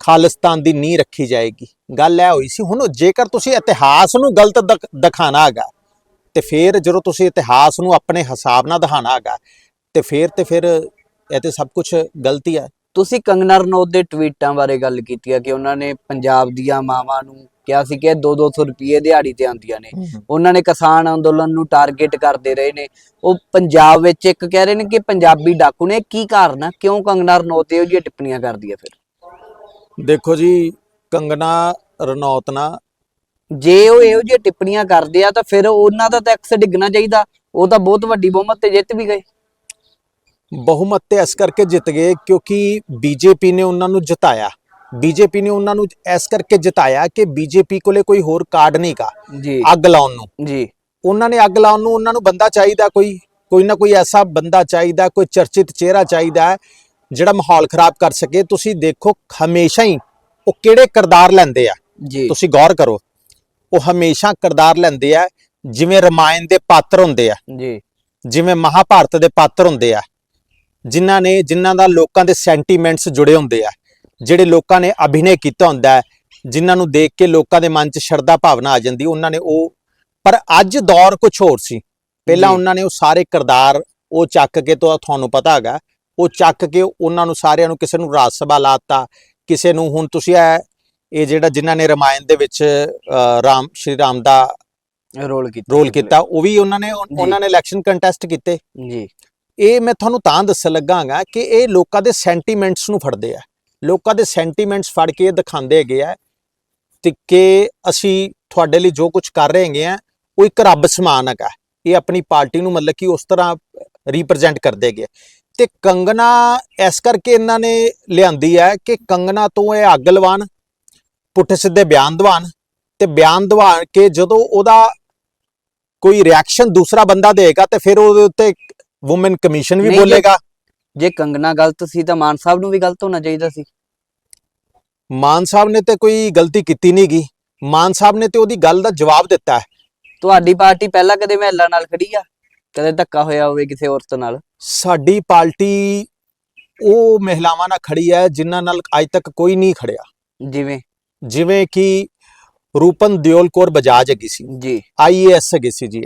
ਖਾਲਿਸਤਾਨ ਦੀ ਨੀਂਹ ਰੱਖੀ ਜਾਏਗੀ। ਗੱਲ ਇਹ ਹੋਈ ਸੀ ਹੁਣ ਜੇਕਰ ਤੁਸੀਂ ਇਤਿਹਾਸ ਨੂੰ ਗਲਤ ਦਿਖ- ਦਿਖਾਣਾ ਹੈਗਾ ਤੇ ਫਿਰ ਜਦੋਂ ਤੁਸੀਂ ਇਤਿਹਾਸ ਨੂੰ ਆਪਣੇ ਹਿਸਾਬ ਨਾਲ ਦਿਖਾਣਾ ਹੈਗਾ ਤੇ ਫਿਰ ਤੇ ਫਿਰ ਇਹ ਤੇ ਸਭ ਕੁਝ ਗਲਤੀ ਹੈ ਤੁਸੀਂ ਕੰਗਨਾ ਰਣੌਤ ਦੇ ਟਵੀਟਾਂ ਬਾਰੇ ਗੱਲ ਕੀਤੀ ਹੈ ਕਿ ਉਹਨਾਂ ਨੇ ਪੰਜਾਬ ਦੀਆਂ ਮਾਵਾਂ ਨੂੰ ਕਿਹਾ ਸੀ ਕਿ 2-200 ਰੁਪਏ ਦਿਹਾੜੀ ਤੇ ਆਉਂਦੀਆਂ ਨੇ। ਉਹਨਾਂ ਨੇ ਕਿਸਾਨ ਅੰਦੋਲਨ ਨੂੰ ਟਾਰਗੇਟ ਕਰਦੇ ਰਹੇ ਨੇ। ਉਹ ਪੰਜਾਬ ਵਿੱਚ ਇੱਕ ਕਹਿ ਰਹੇ ਨੇ ਕਿ ਪੰਜਾਬੀ ਡਾਕੂ ਨੇ। ਕੀ ਕਾਰਨ ਆ? ਕਿਉਂ ਕੰਗਨਾ ਰਣੌਤ ਇਹੋ ਜਿਹੀਆਂ ਟਿੱਪਣੀਆਂ ਕਰਦੀ ਹੈ ਫਿਰ? ਦੇਖੋ ਜੀ ਕੰਗਨਾ ਰਣੌਤ ਨਾ। ਜੇ ਉਹ ਇਹੋ ਜਿਹੀਆਂ ਟਿੱਪਣੀਆਂ ਕਰਦੇ ਆ ਤਾਂ ਫਿਰ ਉਹਨਾਂ ਦਾ ਟੈਕਸ ਡਿੱਗਣਾ ਚਾਹੀਦਾ। ਉਹ ਤਾਂ ਬਹੁਤ ਵੱਡੀ ਬਹੁਮਤ ਤੇ ਜਿੱਤ ਵੀ ਗਏ। ਬਹੁਮਤ ਤੇ ਇਸ ਕਰਕੇ ਜਿੱਤ ਗਏ ਕਿਉਂਕਿ ਬੀਜੇਪੀ ਨੇ ਉਹਨਾਂ ਨੂੰ ਜਿਤਾਇਆ। ਬੀਜੇਪੀ ਨੇ ਉਹਨਾਂ ਨੂੰ ਇਸ ਕਰਕੇ ਜਿਤਾਇਆ ਕਿ ਬੀਜੇਪੀ ਕੋਲੇ ਕੋਈ ਹੋਰ ਕਾਰਡ ਨਹੀਂਗਾ ਜੀ। ਅੱਗ ਲਾਉਣ ਨੂੰ। ਜੀ। ਉਹਨਾਂ ਨੇ ਅੱਗ ਲਾਉਣ ਨੂੰ ਉਹਨਾਂ ਨੂੰ ਬੰਦਾ ਚਾਹੀਦਾ ਕੋਈ। ਕੋਈ ਨਾ ਕੋਈ ਐਸਾ ਬੰਦਾ ਚਾਹੀਦਾ ਕੋਈ ਚਰਚਿਤ ਚਿਹਰਾ ਚਾਹੀਦਾ ਜਿਹੜਾ ਮਾਹੌਲ ਖਰਾਬ ਕਰ ਸਕੇ ਤੁਸੀਂ ਦੇਖੋ ਹਮੇਸ਼ਾ ਹੀ ਉਹ ਕਿਹੜੇ ਕਿਰਦਾਰ ਲੈਂਦੇ ਆ। ਜੀ। ਤੁਸੀਂ ਗੌਰ ਕਰੋ ਉਹ ਹਮੇਸ਼ਾ ਕਿਰਦਾਰ ਲੈਂਦੇ ਆ ਜਿਵੇਂ ਰਮਾਇਣ ਦੇ ਪਾਤਰ ਹੁੰਦੇ ਆ। ਜੀ। ਜਿਵੇਂ ਮਹਾਭਾਰਤ ਦੇ ਪਾਤਰ ਹੁੰਦੇ ਆ। ਜਿਨ੍ਹਾਂ ਨੇ ਜਿਨ੍ਹਾਂ ਦਾ ਲੋਕਾਂ ਦੇ ਸੈਂਟੀਮੈਂਟਸ ਜੁੜੇ ਹੁੰਦੇ ਆ। ਜਿਹੜੇ ਲੋਕਾਂ ਨੇ ਅਭਿਨੈ ਕੀਤਾ ਹੁੰਦਾ ਹੈ ਜਿਨ੍ਹਾਂ ਨੂੰ ਦੇਖ ਕੇ ਲੋਕਾਂ ਦੇ ਮਨ 'ਚ ਸ਼ਰਧਾ ਭਾਵਨਾ ਆ ਜਾਂਦੀ ਉਹਨਾਂ ਨੇ ਉਹ ਪਰ ਅੱਜ ਦੌਰ ਕੁਝ ਹੋਰ ਸੀ। ਪਹਿਲਾਂ। ਉਹਨਾਂ ਨੇ ਉਹ ਸਾਰੇ ਕਿਰਦਾਰ ਉਹ ਚੱਕ ਕੇ ਤੋਂ ਤੁਹਾਨੂੰ ਪਤਾ ਹੈਗਾ ਉਹ ਚੱਕ ਕੇ ਉਹਨਾਂ ਨੂੰ ਸਾਰਿਆਂ ਨੂੰ ਕਿਸੇ ਨੂੰ ਰਾਜ ਸਭਾ ਲਾਤਾ ਕਿਸੇ ਨੂੰ ਹੁਣ ਤੁਸੀਂ ਇਹ ਇਹ ਜਿਹੜਾ ਜਿਨ੍ਹਾਂ ਨੇ ਰਮਾਇਣ ਦੇ ਵਿੱਚ ਰਾਮ ਸ਼੍ਰੀ ਰਾਮ ਦਾ ਰੋਲ ਕੀਤਾ ਰੋਲ ਕੀਤਾ ਉਹ ਵੀ ਉਹਨਾਂ ਨੇ ਉਹਨਾਂ ਨੇ ਇਲੈਕਸ਼ਨ ਕੰਟੈਸਟ ਕੀਤੇ। ਜੀ। ਇਹ ਮੈਂ ਤੁਹਾਨੂੰ ਤਾਂ ਦੱਸਣ ਲੱਗਾਗਾ ਕਿ ਇਹ ਲੋਕਾਂ ਦੇ ਸੈਂਟੀਮੈਂਟਸ ਨੂੰ ਫੜਦੇ ਆ। ਲੋਕਾਂ ਦੇ ਸੈਂਟੀਮੈਂਟਸ ਫੜ ਕੇ ਇਹ ਦਿਖਾਉਂਦੇ ਹੈਗੇ ਆ ਤੇ ਕਿ ਅਸੀਂ ਤੁਹਾਡੇ ਲਈ ਜੋ ਕੁਝ ਕਰ ਰਹੇ ਹੈਗੇ ਆ ਉਹ ਇੱਕ ਰੱਬ ਸਮਾਨ ਹੈਗਾ। ਇਹ ਆਪਣੀ ਪਾਰਟੀ ਨੂੰ ਮਤਲਬ ਕਿ ਉਸ ਤਰ੍ਹਾਂ ਰਿਪਰੈਜ਼ੈਂਟ ਕਰਦੇ ਹੈਗੇ। ਤੇ ਕੰਗਨਾ ਇਸ ਕਰਕੇ ਇਹਨਾਂ ਨੇ ਲਿਆਂਦੀ ਹੈ ਕਿ ਕੰਗਨਾ ਤੋਂ ਇਹ ਅੱਗ ਲਵਾਨ ਪੁੱਠੇ ਸਿੱਧੇ ਬਿਆਨ ਦਵਾਨ ਤੇ ਬਿਆਨ ਦਵਾ ਕੇ ਜਦੋਂ ਉਹਦਾ ਕੋਈ ਰਿਐਕਸ਼ਨ ਦੂਸਰਾ ਬੰਦਾ ਦੇਗਾ ਤੇ ਫਿਰ ਉਹਦੇ ਉੱਤੇ ਔਮਨ ਕਮਿਸ਼ਨ ਵੀ ਨਹੀਂ, ਬੋਲੇਗਾ। ਜੇ ਕੰਗਨਾ ਗਲਤ ਸੀ ਤਾਂ ਮਾਨ ਸਾਹਿਬ ਨੂੰ ਵੀ ਗਲਤ ਹੋਣਾ ਚਾਹੀਦਾ ਸੀ। ਮਾਨ ਸਾਹਿਬ ਨੇ ਤੇ ਕੋਈ ਗਲਤੀ ਕੀਤੀ ਨਹੀਂਗੀ ਮਾਨ ਸਾਹਿਬ ਨੇ ਤੇ ਉਹਦੀ ਗੱਲ ਦਾ ਜਵਾਬ ਦਿੱਤਾ ਹੈ। ਤੁਹਾਡੀ ਪਾਰਟੀ ਪਹਿਲਾਂ ਕਦੇ ਮਹਿਲਾ ਨਾਲ ਖੜੀ ਆ? ਕਦੇ ਧੱਕਾ ਹੋਇਆ ਹੋਵੇ ਕਿਸੇ ਔਰਤ ਨਾਲ? ਸਾਡੀ ਪਾਰਟੀ ਉਹ ਮਹਿਲਾਵਾਂ ਨਾਲ ਖੜੀ ਹੈ ਜਿਨ੍ਹਾਂ ਨਾਲ ਅੱਜ ਤੱਕ ਕੋਈ ਨਹੀਂ ਖੜਿਆ। ਜਿਵੇਂ? ਜਿਵੇਂ ਕਿ ਰੂਪਨ ਦਿਓਲ ਕੌਰ ਬਜਾਜ ਹੈਗੀ ਸੀ। ਜੀ। ਆਈਏਐਸ ਹੈਗੇ ਸੀ ਜੀ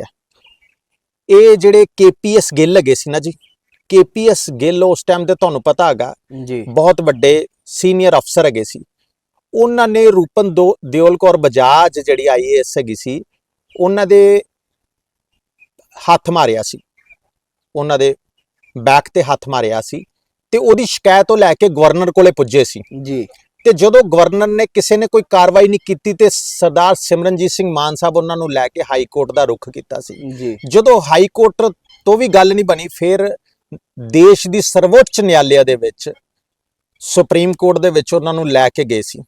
ਇਹ। ਜਿਹੜੇ ਕੇਪੀਐਸ ਗਿੱਲ ਹੈਗੇ ਸੀ ਨਾ ਜੀ ਕੇਪੀਐਸ ਗਿੱਲ ਉਸ ਟਾਈਮ ਤੇ ਤੁਹਾਨੂੰ ਪਤਾ ਹੈਗਾ ਜੀ। ਬਹੁਤ ਵੱਡੇ ਸੀਨੀਅਰ ਅਫਸਰ ਹੈਗੇ ਸੀ। ਉਹਨਾਂ ਨੇ ਰੂਪਨ ਦਿਓਲ ਕੌਰ ਬਜਾਜ ਜਿਹੜੀ ਆਈਏਐਸ ਹੈਗੀ ਸੀ ਉਹਨਾਂ ਦੇ ਹੱਥ ਮਾਰਿਆ ਸੀ। ਉਹਨਾਂ ਦੇ ਬੈਕ ਤੇ ਹੱਥ ਮਾਰਿਆ ਸੀ ਤੇ ਉਹਦੀ ਸ਼ਿਕਾਇਤ ਉਹ ਲੈ ਕੇ ਗਵਰਨਰ ਕੋਲੇ ਪੁੱਜੇ ਸੀ। ਜੀ। ਤੇ ਜਦੋਂ ਗਵਰਨਰ ਨੇ ਕਿਸੇ ਨੇ ਕੋਈ ਕਾਰਵਾਈ ਨਹੀਂ ਕੀਤੀ ਤੇ ਸਰਦਾਰ ਸਿਮਰਨਜੀਤ ਸਿੰਘ ਮਾਨ ਸਾਹਿਬ ਉਹਨਾਂ ਨੂੰ ਲੈ ਕੇ ਹਾਈ ਕੋਰਟ ਦਾ ਰੁਖ ਕੀਤਾ ਸੀ। ਜੀ। ਜਦੋਂ ਹਾਈ ਕੋਰਟ ਤੋਂ ਵੀ ਗੱਲ ਨਹੀਂ ਬਣੀ ਫਿਰ ਦੇਸ਼ ਦੀ ਸਰਵੋੱਚ ਨਿਆਲਿਆ ਦੇ ਵਿੱਚ ਸੁਪਰੀਮ ਕੋਰਟ ਦੇ ਵਿੱਚ ਉਹਨਾਂ ਨੂੰ ਲੈ ਕੇ ਗਏ ਸੀ।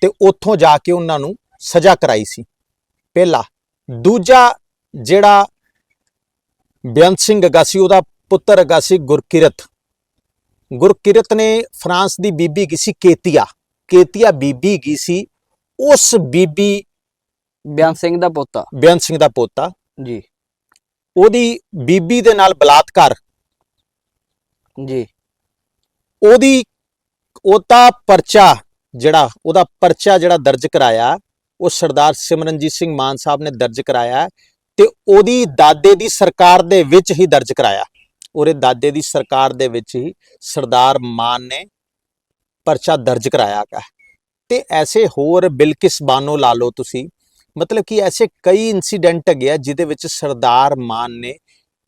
ਤੇ ਉੱਥੋਂ ਜਾ ਕੇ ਉਹਨਾਂ ਨੂੰ ਸਜ਼ਾ ਕਰਾਈ ਸੀ। ਪਹਿਲਾ। ਦੂਜਾ ਜਿਹੜਾ ਬੇਅੰਤ ਸਿੰਘ ਹੈਗਾ ਸੀ ਉਹਦਾ ਪੁੱਤਰ ਹੈਗਾ ਸੀ ਗੁਰਕਿਰਤ। ਗੁਰਕਿਰਤ ਨੇ ਫਰਾਂਸ ਦੀ ਬੀਬੀ ਗਈ ਸੀ? ਕੇਤੀਆ। ਕੇਤੀਆ ਬੀਬੀ ਗਈ ਸੀ? ਉਸ ਬੀਬੀ ਬਿਆਨ ਸਿੰਘ ਦਾ ਪੋਤਾ। ਬੇਅੰਤ ਸਿੰਘ ਦਾ ਪੋਤਾ। ਜੀ। ਉਹਦੀ ਬੀਬੀ ਦੇ ਨਾਲ ਬਲਾਤਕਾਰ। ਜੀ। ਉਹਦੀ ਉਹਦਾ ਪਰਚਾ ਜਿਹੜਾ ਉਹਦਾ ਪਰਚਾ ਜਿਹੜਾ ਦਰਜ ਕਰਾਇਆ ਉਹ ਸਰਦਾਰ ਸਿਮਰਨਜੀਤ ਸਿੰਘ ਮਾਨ ਸਾਹਿਬ ਨੇ ਦਰਜ ਕਰਾਇਆ। ਤੇ ਉਹਦੀ ਦਾਦੇ ਦੀ ਸਰਕਾਰ ਦੇ ਵਿੱਚ ਹੀ ਦਰਜ ਕਰਾਇਆ। ਉਹਦੇ ਦਾਦੇ ਦੀ ਸਰਕਾਰ ਦੇ ਵਿੱਚ ਹੀ ਸਰਦਾਰ ਮਾਨ ਨੇ ਪਰਚਾ ਦਰਜ ਕਰਾਇਆ ਗਾ ਤੇ ਐਸੇ ਹੋਰ ਬਿਲਕਿਸ ਬਾਨੋ ਲਾ ਲਓ ਤੁਸੀਂ, ਮਤਲਬ ਕਿ ਐਸੇ ਕਈ ਇਨਸੀਡੈਂਟ ਹੈਗੇ ਆ ਜਿਹਦੇ ਵਿੱਚ ਸਰਦਾਰ ਮਾਨ ਨੇ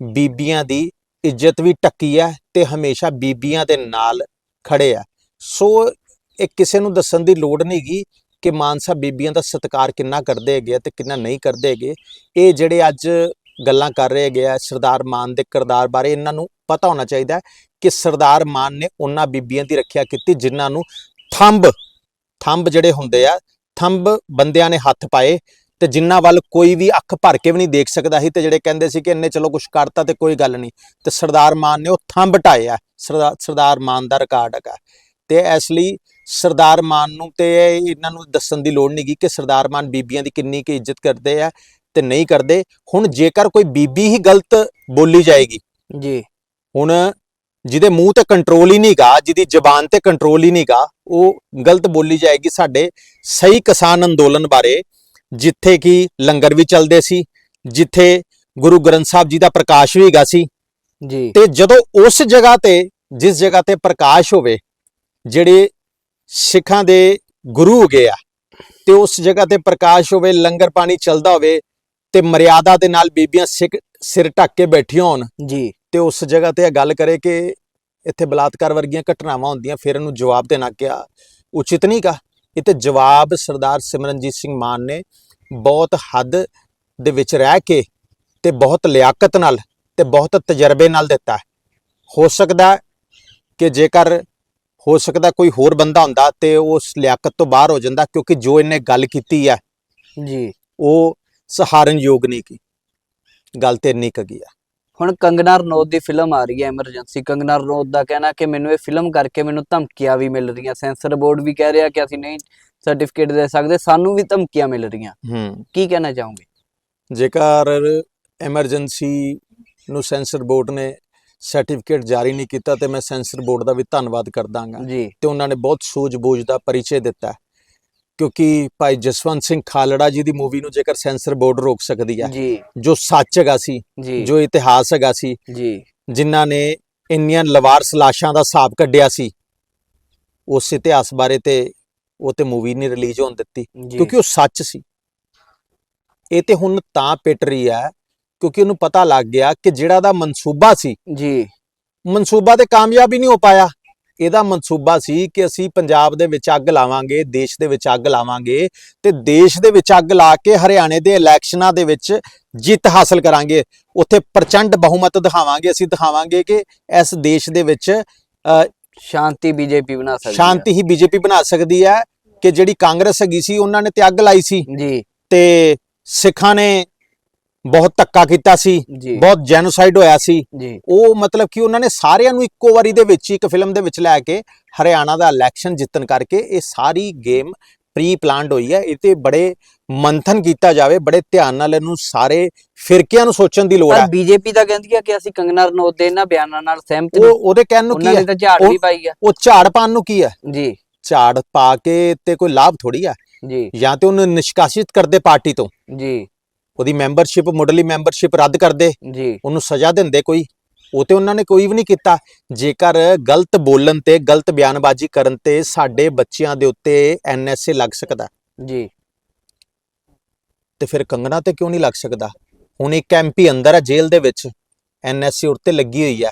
ਬੀਬੀਆਂ ਦੀ ਇੱਜ਼ਤ ਵੀ ਟੱਕੀ ਹੈ ਤੇ ਹਮੇਸ਼ਾ ਬੀਬੀਆਂ ਦੇ ਨਾਲ ਖੜੇ ਆ। ਸੋ ਇਹ ਕਿਸੇ ਨੂੰ ਦੱਸਣ ਦੀ ਲੋੜ ਨਹੀਂਗੀ ਕਿ ਮਾਨਸਾ ਬੀਬੀਆਂ ਦਾ ਸਤਿਕਾਰ ਕਿੰਨਾ ਕਰਦੇ ਹੈਗੇ ਆ ਤੇ ਕਿੰਨਾ ਨਹੀਂ ਕਰਦੇ ਹੈਗੇ। ਇਹ ਜਿਹੜੇ ਅੱਜ ਗੱਲਾਂ ਕਰ ਰਹੇ ਹੈਗੇ ਆ ਸਰਦਾਰ ਮਾਨ ਦੇ ਕਿਰਦਾਰ ਬਾਰੇ, ਇਹਨਾਂ ਨੂੰ ਪਤਾ ਹੋਣਾ ਚਾਹੀਦਾ ਕਿ ਸਰਦਾਰ ਮਾਨ ਨੇ ਉਹਨਾਂ ਬੀਬੀਆਂ ਦੀ ਰੱਖਿਆ ਕੀਤੀ ਜਿਨ੍ਹਾਂ ਨੂੰ ਥੰਬ ਥੰਬ ਜਿਹੜੇ ਹੁੰਦੇ ਆ, ਥੰਬ ਬੰਦਿਆਂ ਨੇ ਹੱਥ ਪਾਏ ਤੇ ਜਿਨ੍ਹਾਂ ਵੱਲ ਕੋਈ ਵੀ ਅੱਖ ਭਰ ਕੇ ਵੀ ਨਹੀਂ ਦੇਖ ਸਕਦਾ ਸੀ ਤੇ ਜਿਹੜੇ ਕਹਿੰਦੇ ਸੀ ਕਿ ਇਹਨੇ ਚਲੋ ਕੁਝ ਕਰਤਾ ਤੇ ਕੋਈ ਗੱਲ ਨਹੀਂ। ਤੇ ਸਰਦਾਰ ਮਾਨ ਨੇ ਉਹ ਥੰਬ ਢਾਏ ਆ ਸਰਦਾਰ ਮਾਨ ਦਾ ਰਿਕਾਰਡ ਹੈਗਾ। ਤੇ ਇਸ ਲਈ ਸਰਦਾਰ ਮਾਨ ਨੂੰ ਤੇ ਇਹਨਾਂ ਨੂੰ ਦੱਸਣ ਦੀ ਲੋੜ ਨਹੀਂਗੀ ਕਿ ਸਰਦਾਰ ਮਾਨ ਬੀਬੀਆਂ ਦੀ ਕਿੰਨੀ ਕੁ ਇੱਜ਼ਤ ਕਰਦੇ ਆ ਤੇ ਨਹੀਂ ਕਰਦੇ। ਹੁਣ ਜੇਕਰ ਕੋਈ ਬੀਬੀ ਹੀ ਗਲਤ ਬੋਲੀ ਜਾਏਗੀ ਜੀ। ਹੁਣ ਜਿਹਦੇ ਮੂੰਹ ਤੇ ਕੰਟਰੋਲ ਹੀ ਨਹੀਂਗਾ ਜਿਹਦੀ ਜ਼ਬਾਨ ਤੇ ਕੰਟਰੋਲ ਹੀ ਨਹੀਂਗਾ ਉਹ ਗਲਤ ਬੋਲੀ ਜਾਏਗੀ ਸਾਡੇ ਸਹੀ ਕਿਸਾਨ ਅੰਦੋਲਨ ਬਾਰੇ ਜਿੱਥੇ ਕਿ ਲੰਗਰ ਵੀ ਚੱਲਦੇ ਸੀ ਜਿੱਥੇ ਗੁਰੂ ਗ੍ਰੰਥ ਸਾਹਿਬ ਜੀ ਦਾ ਪ੍ਰਕਾਸ਼ ਵੀ ਹੈਗਾ ਸੀ। ਜੀ। ਤੇ ਜਦੋਂ ਉਸ ਜਗ੍ਹਾ ਤੇ ਜਿਸ ਜਗ੍ਹਾ ਤੇ ਪ੍ਰਕਾਸ਼ ਹੋਵੇ ਜਿਹੜੇ ਸਿੱਖਾਂ ਦੇ ਗੁਰੂ ਹੈਗੇ ਆ ਤੇ ਉਸ ਜਗ੍ਹਾ ਤੇ ਪ੍ਰਕਾਸ਼ ਹੋਵੇ ਲੰਗਰ ਪਾਣੀ ਚੱਲਦਾ ਹੋਵੇ ਤੇ ਮਰਿਆਦਾ ਦੇ ਨਾਲ ਬੀਬੀਆਂ ਸਿੱਖ ਸਿਰ ਢੱਕ ਕੇ ਬੈਠੀਆਂ ਹੋਣ ਜੀ। ਤੇ ਉਸ ਜਗ੍ਹਾ ਤੇ ਇਹ ਗੱਲ ਕਰੇ ਕਿ ਇੱਥੇ ਬਲਾਤਕਾਰ ਵਰਗੀਆਂ ਘਟਨਾਵਾਂ ਹੁੰਦੀਆਂ ਫਿਰ ਇਹਨੂੰ ਜਵਾਬ ਦੇਣਾ ਕਿਆ ਉਚਿਤ ਨਹੀਂ ਕਾ ਇਹ ਤੇ ਜਵਾਬ ਸਰਦਾਰ ਸਿਮਰਨਜੀਤ ਸਿੰਘ ਮਾਨ ਨੇ ਬਹੁਤ ਹੱਦ ਦੇ ਵਿੱਚ ਰਹਿ ਕੇ ਤੇ ਬਹੁਤ ਲਿਆਕਤ ਨਾਲ ਤੇ ਬਹੁਤ ਤਜਰਬੇ ਨਾਲ ਦਿੱਤਾ। ਹੈ ਹੋ ਸਕਦਾ ਹੈ ਕਿ ਜੇਕਰ ਹੋ ਸਕਦਾ ਕੋਈ ਹੋਰ ਬੰਦਾ ਹੁੰਦਾ ਤੇ ਉਸ ਲਿਆਕਤ ਤੋਂ ਬਾਹਰ ਹੋ ਜਾਂਦਾ ਕਿਉਂਕਿ ਜੋ ਇਹਨੇ ਗੱਲ ਕੀਤੀ ਹੈ ਜੀ। ਉਹ ਸਹਾਰਨਯੋਗ ਨਹੀਂ ਕੀ ਗੱਲ ਤੇ ਇੰਨੀ ਕਗੀ ਹੈ ਹੁਣ ਕੰਗਨਾ ਰਣੌਤ ਦੀ ਫਿਲਮ ਆ ਰਹੀ ਹੈ ਐਮਰਜੈਂਸੀ ਕੰਗਨਾ ਰਣੌਤ ਦਾ ਕਹਿਣਾ ਕਿ ਮੈਨੂੰ ਇਹ ਫਿਲਮ ਕਰਕੇ ਮੈਨੂੰ ਧਮਕੀਆਂ ਵੀ ਮਿਲ ਰਹੀਆਂ। ਸੈਂਸਰ ਬੋਰਡ ਵੀ ਕਹਿ ਰਿਹਾ ਕਿ ਅਸੀਂ ਨਹੀਂ ਸਰਟੀਫਿਕੇਟ ਦੇ ਸਕਦੇ ਸਾਨੂੰ ਵੀ ਧਮਕੀਆਂ ਮਿਲ ਰਹੀਆਂ। ਹੂੰ। ਕੀ ਕਹਿਣਾ ਚਾਹੋਗੇ? ਜੇਕਰ ਐਮਰਜੈਂਸੀ ਨੂੰ ਸੈਂਸਰ ਬੋਰਡ ਨੇ ਸਰਟੀਫਿਕੇਟ ਜਾਰੀ ਨਹੀਂ ਕੀਤਾ ਤੇ ਮੈਂ ਸੈਂਸਰ ਬੋਰਡ ਦਾ ਵੀ ਧੰਨਵਾਦ ਕਰਦਾਗਾ ਜੀ। ਤੇ ਉਹਨਾਂ ਨੇ ਬਹੁਤ ਸੂਝ-ਬੂਝ ਦਾ ਪਰਿਚੈ ਦਿੱਤਾ। ਕਿਉਂਕਿ ਭਾਈ ਜਸਵੰਤ ਸਿੰਘ ਖਾਲੜਾ ਜੀ ਦੀ ਮੂਵੀ ਨੂੰ ਜੇਕਰ ਸੈਂਸਰ ਬੋਰਡ ਰੋਕ ਸਕਦੀ ਹੈ ਜੀ। ਜੋ ਸੱਚ ਹੈਗਾ ਸੀ ਜੀ। ਇਤਿਹਾਸ ਹੈਗਾ ਸੀ ਜੀ। ਜਿਨ੍ਹਾਂ ਨੇ ਇੰਨੀਆਂ ਲਵਾਰਸ ਲਾਸ਼ਾਂ ਦਾ ਹਿਸਾਬ ਕੱਢਿਆ ਸੀ ਉਸ ਇਤਿਹਾਸ ਬਾਰੇ ਤੇ ਉਹ ਤੇ ਮੂਵੀ ਨਹੀਂ ਰਿਲੀਜ਼ ਹੋਣ ਦਿੱਤੀ। ਕਿਉਂਕਿ ਉਹ ਸੱਚ ਸੀ। ਇਹ ਤੇ ਹੁਣ ਤਾਂ ਪਿਟ ਰਹੀ ਹੈ ਕਿਉਂਕਿ ਉਹਨੂੰ ਪਤਾ ਲੱਗ ਗਿਆ ਕਿ ਜਿਹੜਾ ਦਾ ਮਨਸੂਬਾ ਸੀ ਜੀ। ਮਨਸੂਬਾ ਤੇ ਕਾਮਯਾਬ ਹੀ ਨਹੀਂ ਹੋ ਪਾਇਆ। ਇਹਦਾ ਮਨਸੂਬਾ ਸੀ ਕਿ ਅਸੀਂ ਪੰਜਾਬ ਦੇ ਵਿੱਚ ਅੱਗ ਲਾਵਾਂਗੇ ਦੇਸ਼ ਦੇ ਵਿੱਚ ਅੱਗ ਲਾਵਾਂਗੇ ਤੇ ਦੇਸ਼ ਦੇ ਵਿੱਚ ਅੱਗ ਲਾ ਕੇ ਹਰਿਆਣੇ ਦੇ ਇਲੈਕਸ਼ਨਾਂ ਦੇ ਵਿੱਚ ਜਿੱਤ ਹਾਸਲ ਕਰਾਂਗੇ। ਉੱਥੇ ਪ੍ਰਚੰਡ ਬਹੁਮਤ ਦਿਖਾਵਾਂਗੇ ਅਸੀਂ ਦਿਖਾਵਾਂਗੇ ਕਿ ਇਸ ਦੇਸ਼ ਦੇ ਵਿੱਚ ਸ਼ਾਂਤੀ ਬੀਜੇਪੀ ਬਣਾ ਸਕਦੀ ਹੈ। ਸ਼ਾਂਤੀ ਹੀ ਬੀਜੇਪੀ ਬਣਾ ਸਕਦੀ ਹੈ ਕਿ ਜਿਹੜੀ ਕਾਂਗਰਸ ਹੈਗੀ ਸੀ ਉਹਨਾਂ ਨੇ ਤੇ ਅੱਗ ਲਾਈ ਸੀ। ਜੀ। ਤੇ ਸਿੱਖਾਂ ਨੇ ਬਹੁਤ ਧੱਕਾ ਕੀਤਾ ਸੀ ਜੀ। ਬਹੁਤ ਜੈਨੋਸਾਈਡ ਹੋਇਆ ਸੀ। ਜੀ। ਉਹ ਮਤਲਬ ਕਿ ਉਹਨਾਂ ਨੇ ਸਾਰਿਆਂ ਨੂੰ ਇੱਕੋ ਵਾਰੀ ਦੇ ਵਿੱਚ ਹੀ ਇੱਕ ਫਿਲਮ ਦੇ ਵਿੱਚ ਲੈ ਕੇ ਹਰਿਆਣਾ ਦਾ ਇਲੈਕਸ਼ਨ ਜਿੱਤਣ ਕਰਕੇ ਇਹ ਸਾਰੀ ਗੇਮ ਪ੍ਰੀ ਪਲਾਨਡ ਹੋਈ ਹੈ। ਇਹ ਤੇ ਬੜੇ ਮੰਥਨ ਕੀਤਾ ਜਾਵੇ ਬੜੇ ਧਿਆਨ ਨਾਲ ਇਹਨੂੰ ਸਾਰੇ ਫਿਰਕਿਆਂ ਨੂੰ ਸੋਚਣ ਦੀ ਲੋੜ ਹੈ। ਪਰ ਬੀਜੇਪੀ ਤਾਂ ਕਹਿੰਦੀ ਆ ਕਿ ਅਸੀਂ ਕੰਗਨਾ ਰਣੌਤ ਦੇ ਇਹਨਾਂ ਬਿਆਨਾਂ ਨਾਲ ਸਹਿਮਤ ਉਹ ਨਹੀਂ ਉਹਦੇ ਕਹਿਣ ਨੂੰ ਉਹਨਾਂ ਕੀ ਨੇ ਹੈ? ਤਾਂ ਝਾੜ ਉਹ- ਵੀ ਪਾਈ ਆ। ਉਹ ਝਾੜ ਪਾਣ ਨੂੰ ਕੀ ਹੈ? ਜੀ। ਝਾੜ ਪਾ ਕੇ ਤੇ ਕੋਈ ਲਾਭ ਥੋੜੀ ਹੈ ਜੀ। ਜਾਂ ਤੇ ਉਹਨੂੰ ਨਿਸ਼ਕਾਸਿਤ ਕਰਦੇ ਪਾਰਟੀ ਤੋਂ। ਜੀ। ਉਹਦੀ ਮੈਂਬਰਸ਼ਿਪ ਮੁੱਢਲੀ ਮੈਂਬਰਸ਼ਿਪ ਰੱਦ ਕਰਦੇ ਜੀ। ਉਹਨੂੰ ਸਜ਼ਾ ਦਿੰਦੇ ਕੋਈ। ਉਹ ਤੇ ਉਹਨਾਂ ਨੇ ਕੋਈ ਵੀ ਨਹੀਂ ਕੀਤਾ। ਜੇਕਰ ਗਲਤ ਬੋਲਣ ਤੇ ਗਲਤ ਬਿਆਨਬਾਜ਼ੀ ਕਰਨ ਤੇ ਸਾਡੇ ਬੱਚਿਆਂ ਦੇ ਉੱਤੇ ਐਨਐਸਏ ਲੱਗ ਸਕਦਾ। ਜੀ। ਤੇ ਫਿਰ ਕੰਗਣਾ ਤੇ ਕਿਉਂ ਨਹੀਂ ਲੱਗ ਸਕਦਾ? ਹੁਣ ਇੱਕ ਐਮਪੀ ਅੰਦਰ ਹੈ ਜੇਲ੍ਹ ਦੇ ਵਿੱਚ। ਐਨਐਸਏ ਉੱਤੇ ਲੱਗੀ ਹੋਈ ਹੈ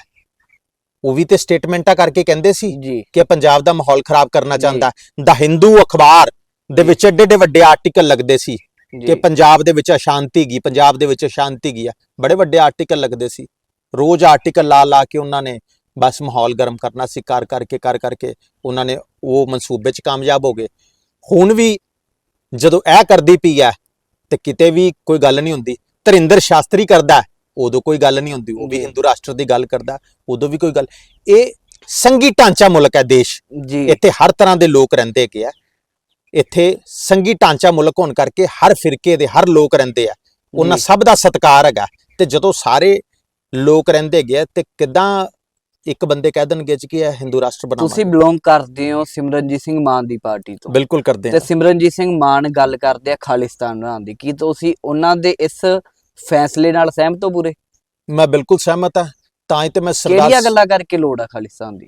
ਉਹ ਵੀ ਤੇ ਸਟੇਟਮੈਂਟਾਂ ਕਰਕੇ ਕਹਿੰਦੇ ਸੀ ਕਿ ਪੰਜਾਬ ਦਾ ਮਾਹੌਲ ਖਰਾਬ ਕਰਨਾ। ਚਾਹੁੰਦਾ। ਦਾ ਹਿੰਦੂ ਅਖਬਾਰ ਦੇ ਵਿੱਚ ਏਡੇ ਏਡੇ ਵੱਡੇ ਆਰਟੀਕਲ ਲੱਗਦੇ ਸੀ। ਕਿ ਪੰਜਾਬ ਦੇ ਵਿੱਚ ਅਸ਼ਾਂਤੀ ਗਈ ਪੰਜਾਬ ਦੇ ਵਿੱਚ ਅਸ਼ਾਂਤੀ ਗਈ ਆ? ਬੜੇ ਵੱਡੇ ਆਰਟੀਕਲ ਲੱਗਦੇ ਸੀ। ਰੋਜ਼ ਆਰਟੀਕਲ ਲਾ ਲਾ ਕੇ ਉਹਨਾਂ ਨੇ ਬਸ ਮਾਹੌਲ ਗਰਮ ਕਰਨਾ ਸੀ ਕਰ ਕਰਕੇ ਕਰ ਕਰਕੇ ਉਹਨਾਂ ਨੇ ਉਹ ਮਨਸੂਬੇ 'ਚ ਕਾਮਯਾਬ ਹੋ ਗਏ। ਹੁਣ ਵੀ ਜਦੋਂ ਇਹ ਕਰਦੀ ਪਈ ਹੈ ਤੇ ਕਿਤੇ ਵੀ ਕੋਈ ਗੱਲ ਨਹੀਂ ਹੁੰਦੀ ਧਰਿੰਦਰ ਸ਼ਾਸਤਰੀ ਕਰਦਾ ਉਦੋਂ ਕੋਈ ਗੱਲ ਨਹੀਂ ਹੁੰਦੀ ਉਹ ਵੀ। ਹਿੰਦੂ ਰਾਸ਼ਟਰ ਦੀ ਗੱਲ ਕਰਦਾ ਉਦੋਂ ਵੀ ਕੋਈ ਗੱਲ। ਇਹ ਸੰਗੀ ਢਾਂਚਾ ਮੁਲਕ ਹੈ ਦੇਸ਼। ਜੀ। ਇੱਥੇ ਹਰ ਤਰ੍ਹਾਂ ਦੇ ਲੋਕ ਰਹਿੰਦੇ ਹੈਗੇ ਆ। ਇੱਥੇ ਸੰਗੀ ਢਾਂਚਾ ਮੁਲਕ ਹੋਣ ਕਰਕੇ ਹਰ ਫਿਰਕੇ ਦੇ ਹਰ ਲੋਕ ਰਹਿੰਦੇ ਆ। ਉਹਨਾਂ। ਸਭ ਦਾ ਸਤਿਕਾਰ ਹੈਗਾ ਤੇ ਜਦੋਂ ਸਾਰੇ ਲੋਕ ਰਹਿੰਦੇ ਆ ਤੇ ਕਿਦਾਂ ਇੱਕ ਬੰਦੇ ਕਹਿ ਦੇਣਗੇ ਜੀ ਕਿ ਇਹ ਹਿੰਦੂ ਰਾਸ਼ਟਰ ਤੁਸੀਂ ਬਣਾਵਾਂਗੇ ਬਿਲੋਂਗ ਕਰਦੇ ਹੋ ਸਿਮਰਨਜੀਤ ਸਿੰਘ ਮਾਨ ਦੀ ਪਾਰਟੀ ਤੋਂ। ਬਿਲਕੁਲ ਕਰਦੇ ਤੇ ਆ ਸਿਮਰਨਜੀਤ ਸਿੰਘ ਮਾਨ ਗੱਲ ਕਰਦੇ ਆ ਖਾਲਿਸਤਾਨ ਬਣਾਉਣ ਦੀ। ਕੀ ਤੁਸੀਂ ਉਹਨਾਂ ਦੇ ਇਸ ਫੈਸਲੇ ਨਾਲ ਸਹਿਮਤ ਹੋ ਪੂਰੇ? ਮੈਂ ਬਿਲਕੁਲ ਸਹਿਮਤ ਹਾਂ। ਤਾਂ ਹੀ ਤੇ ਮੈਂ ਕਿਹੜੀਆਂ ਸਰਦਾਰ ਗੱਲਾਂ ਕਰਕੇ ਲੋੜ ਆ ਖਾਲਿਸਤਾਨ ਦੀ?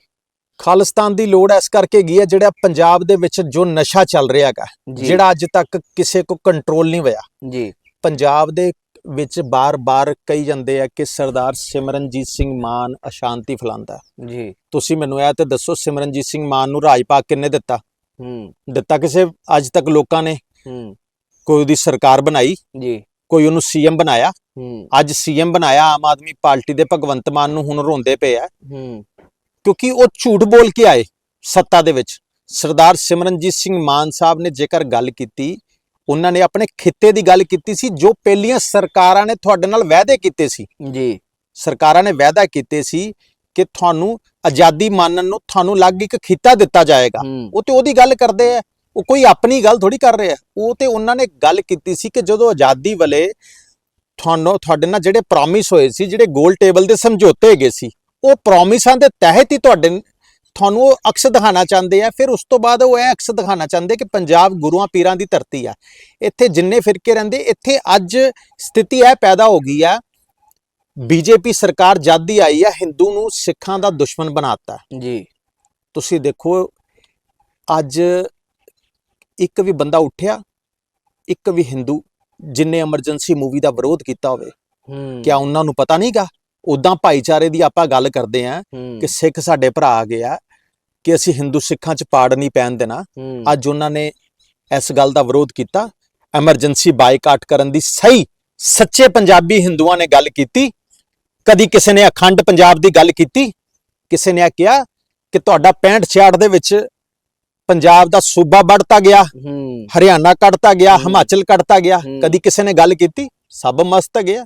ਖਾਲਿਸਤਾਨ ਦੀ ਲੋੜ ਇਸ ਕਰਕੇ ਗਈ ਹੈ ਜਿਹੜਾ ਪੰਜਾਬ ਦੇ ਵਿੱਚ ਜੋ ਨਸ਼ਾ ਚੱਲ ਰਿਹਾ ਹੈਗਾ ਜਿਹੜਾ ਅੱਜ ਤੱਕ ਕਿਸੇ ਕੋ ਕੰਟਰੋਲ ਨਹੀਂ ਹੋਇਆ। ਜੀ। ਪੰਜਾਬ ਦੇ ਵਿੱਚ ਬਾਰ-ਬਾਰ ਕਹੀ ਜਾਂਦੇ ਆ ਕਿ ਸਰਦਾਰ ਸਿਮਰਨਜੀਤ ਸਿੰਘ ਮਾਨ ਅਸ਼ਾਂਤੀ ਫੈਲਾਉਂਦਾ। ਜੀ। ਤੁਸੀਂ ਮੈਨੂੰ ਇਹ ਤੇ ਦੱਸੋ ਸਿਮਰਨਜੀਤ ਸਿੰਘ ਮਾਨ ਨੂੰ ਰਾਜ ਪਾਕ ਕਿੰਨੇ ਦਿੱਤਾ? ਹੂੰ। ਦਿੱਤਾ ਕਿਸੇ ਅੱਜ ਤੱਕ ਲੋਕਾਂ ਨੇ? ਹੂੰ। ਕੋਈ ਉਹਦੀ ਸਰਕਾਰ ਬਣਾਈ? ਜੀ। ਕੋਈ ਉਹਨੂੰ ਸੀਐਮ ਬਣਾਇਆ? ਹੂੰ। ਅੱਜ ਸੀਐਮ ਬਣਾਇਆ ਆਮ ਆਦਮੀ ਪਾਰਟੀ ਦੇ ਭਗਵੰਤ ਮਾਨ ਨੂੰ ਹੁਣ ਰੋਂਦੇ ਪਏ ਆ। ਹੂੰ। ਕਿਉਂਕਿ ਉਹ ਝੂਠ ਬੋਲ ਕੇ ਆਏ ਸੱਤਾ ਦੇ ਵਿੱਚ। ਸਰਦਾਰ ਸਿਮਰਨਜੀਤ ਸਿੰਘ ਮਾਨ ਸਾਹਿਬ ਨੇ ਜੇਕਰ ਗੱਲ ਕੀਤੀ ਉਹਨਾਂ ਨੇ ਆਪਣੇ ਖਿੱਤੇ ਦੀ ਗੱਲ ਕੀਤੀ ਸੀ ਜੋ ਪਹਿਲੀਆਂ ਸਰਕਾਰਾਂ ਨੇ ਤੁਹਾਡੇ ਨਾਲ ਵਾਅਦੇ ਕੀਤੇ ਸੀ। ਜੀ। ਸਰਕਾਰਾਂ ਨੇ ਵਾਅਦਾ ਕੀਤੇ ਸੀ ਕਿ ਤੁਹਾਨੂੰ ਆਜ਼ਾਦੀ ਮਾਨਣ ਨੂੰ ਤੁਹਾਨੂੰ ਅਲੱਗ ਇੱਕ ਖਿੱਤਾ ਦਿੱਤਾ ਜਾਏਗਾ। ਉਹ ਤੇ ਉਹਦੀ ਗੱਲ ਕਰਦੇ ਆ। ਉਹ ਕੋਈ ਆਪਣੀ ਗੱਲ ਥੋੜੀ ਕਰ ਰਿਹਾ। ਉਹ ਤੇ ਉਹਨਾਂ ਨੇ ਗੱਲ ਕੀਤੀ ਸੀ ਕਿ ਜਦੋਂ ਆਜ਼ਾਦੀ ਵੇਲੇ ਤੁਹਾਨੂੰ ਤੁਹਾਡੇ ਨਾਲ ਜਿਹੜੇ ਪ੍ਰੋਮਿਸ ਹੋਏ ਸੀ ਜਿਹੜੇ ਗੋਲ ਟੇਬਲ ਦੇ ਸਮਝੌਤੇ ਹੈਗੇ ਸੀ ਉਹ ਪ੍ਰੋਮਿਸਾਂ ਦੇ ਤਹਿਤ ਹੀ ਤੁਹਾਡੇ ਤੁਹਾਨੂੰ ਉਹ ਅਕਸ ਦਿਖਾਣਾ ਚਾਹੁੰਦੇ ਆ ਫਿਰ ਉਸ ਤੋਂ ਬਾਅਦ ਉਹ ਇਹ ਅਕਸ ਦਿਖਾਣਾ ਚਾਹੁੰਦੇ ਕਿ ਪੰਜਾਬ ਗੁਰੂਆਂ ਪੀਰਾਂ ਦੀ ਧਰਤੀ ਆ। ਇੱਥੇ ਜਿੰਨੇ ਫਿਰਕੇ ਰਹਿੰਦੇ ਇੱਥੇ ਅੱਜ ਸਥਿਤੀ ਇਹ ਪੈਦਾ ਹੋ ਗਈ ਆ ਬੀਜੇਪੀ ਸਰਕਾਰ ਜਦ ਦੀ ਆਈ ਆ ਹਿੰਦੂ ਨੂੰ ਸਿੱਖਾਂ ਦਾ ਦੁਸ਼ਮਣ ਬਣਾਤਾ। ਜੀ। ਤੁਸੀਂ ਦੇਖੋ ਅੱਜ ਇੱਕ ਵੀ ਬੰਦਾ ਉੱਠਿਆ ਇੱਕ ਵੀ ਹਿੰਦੂ ਜਿਨੇ ਐਮਰਜੈਂਸੀ ਮੂਵੀ ਦਾ ਵਿਰੋਧ ਕੀਤਾ ਹੋਵੇ ਹੂੰ। ਕਿਆ ਉਹਨਾਂ ਨੂੰ ਪਤਾ ਨਹੀਂਗਾ ਉਦਾਂ ਭਾਈਚਾਰੇ ਦੀ ਆਪਾਂ ਗੱਲ ਕਰਦੇ ਆਂ ਕਿ ਸਿੱਖ ਸਾਡੇ ਭਰਾ ਆ ਗਏ ਆ ਕਿ ਅਸੀਂ ਹਿੰਦੂ ਸਿੱਖਾਂ 'ਚ ਪਾੜ ਨਹੀਂ ਪੈਣ ਦੇਣਾ। ਅੱਜ ਉਹਨਾਂ ਨੇ ਇਸ ਗੱਲ ਦਾ ਵਿਰੋਧ ਕੀਤਾ। ਐਮਰਜੈਂਸੀ ਬਾਈਕਾਟ ਕਰਨ ਦੀ ਸਹੀ ਸੱਚੇ ਪੰਜਾਬੀ ਹਿੰਦੂਆਂ ਨੇ ਗੱਲ ਕੀਤੀ। ਕਦੀ ਕਿਸੇ ਨੇ ਅਖੰਡ ਪੰਜਾਬ ਦੀ ਗੱਲ ਕੀਤੀ। ਕਿਸੇ ਨੇ ਕਿਹਾ ਕਿ ਤੁਹਾਡਾ 65 66 ਦੇ ਵਿੱਚ ਪੰਜਾਬ ਦਾ ਸੂਬਾ ਵੱਢਤਾ ਗਿਆ ਹਰਿਆਣਾ ਕੱਢਤਾ ਗਿਆ। ਹਿਮਾਚਲ ਕੱਢਤਾ ਗਿਆ। ਕਦੀ ਕਿਸੇ ਨੇ ਗੱਲ ਕੀਤੀ? ਸਭ ਮਸਤ ਗਿਆ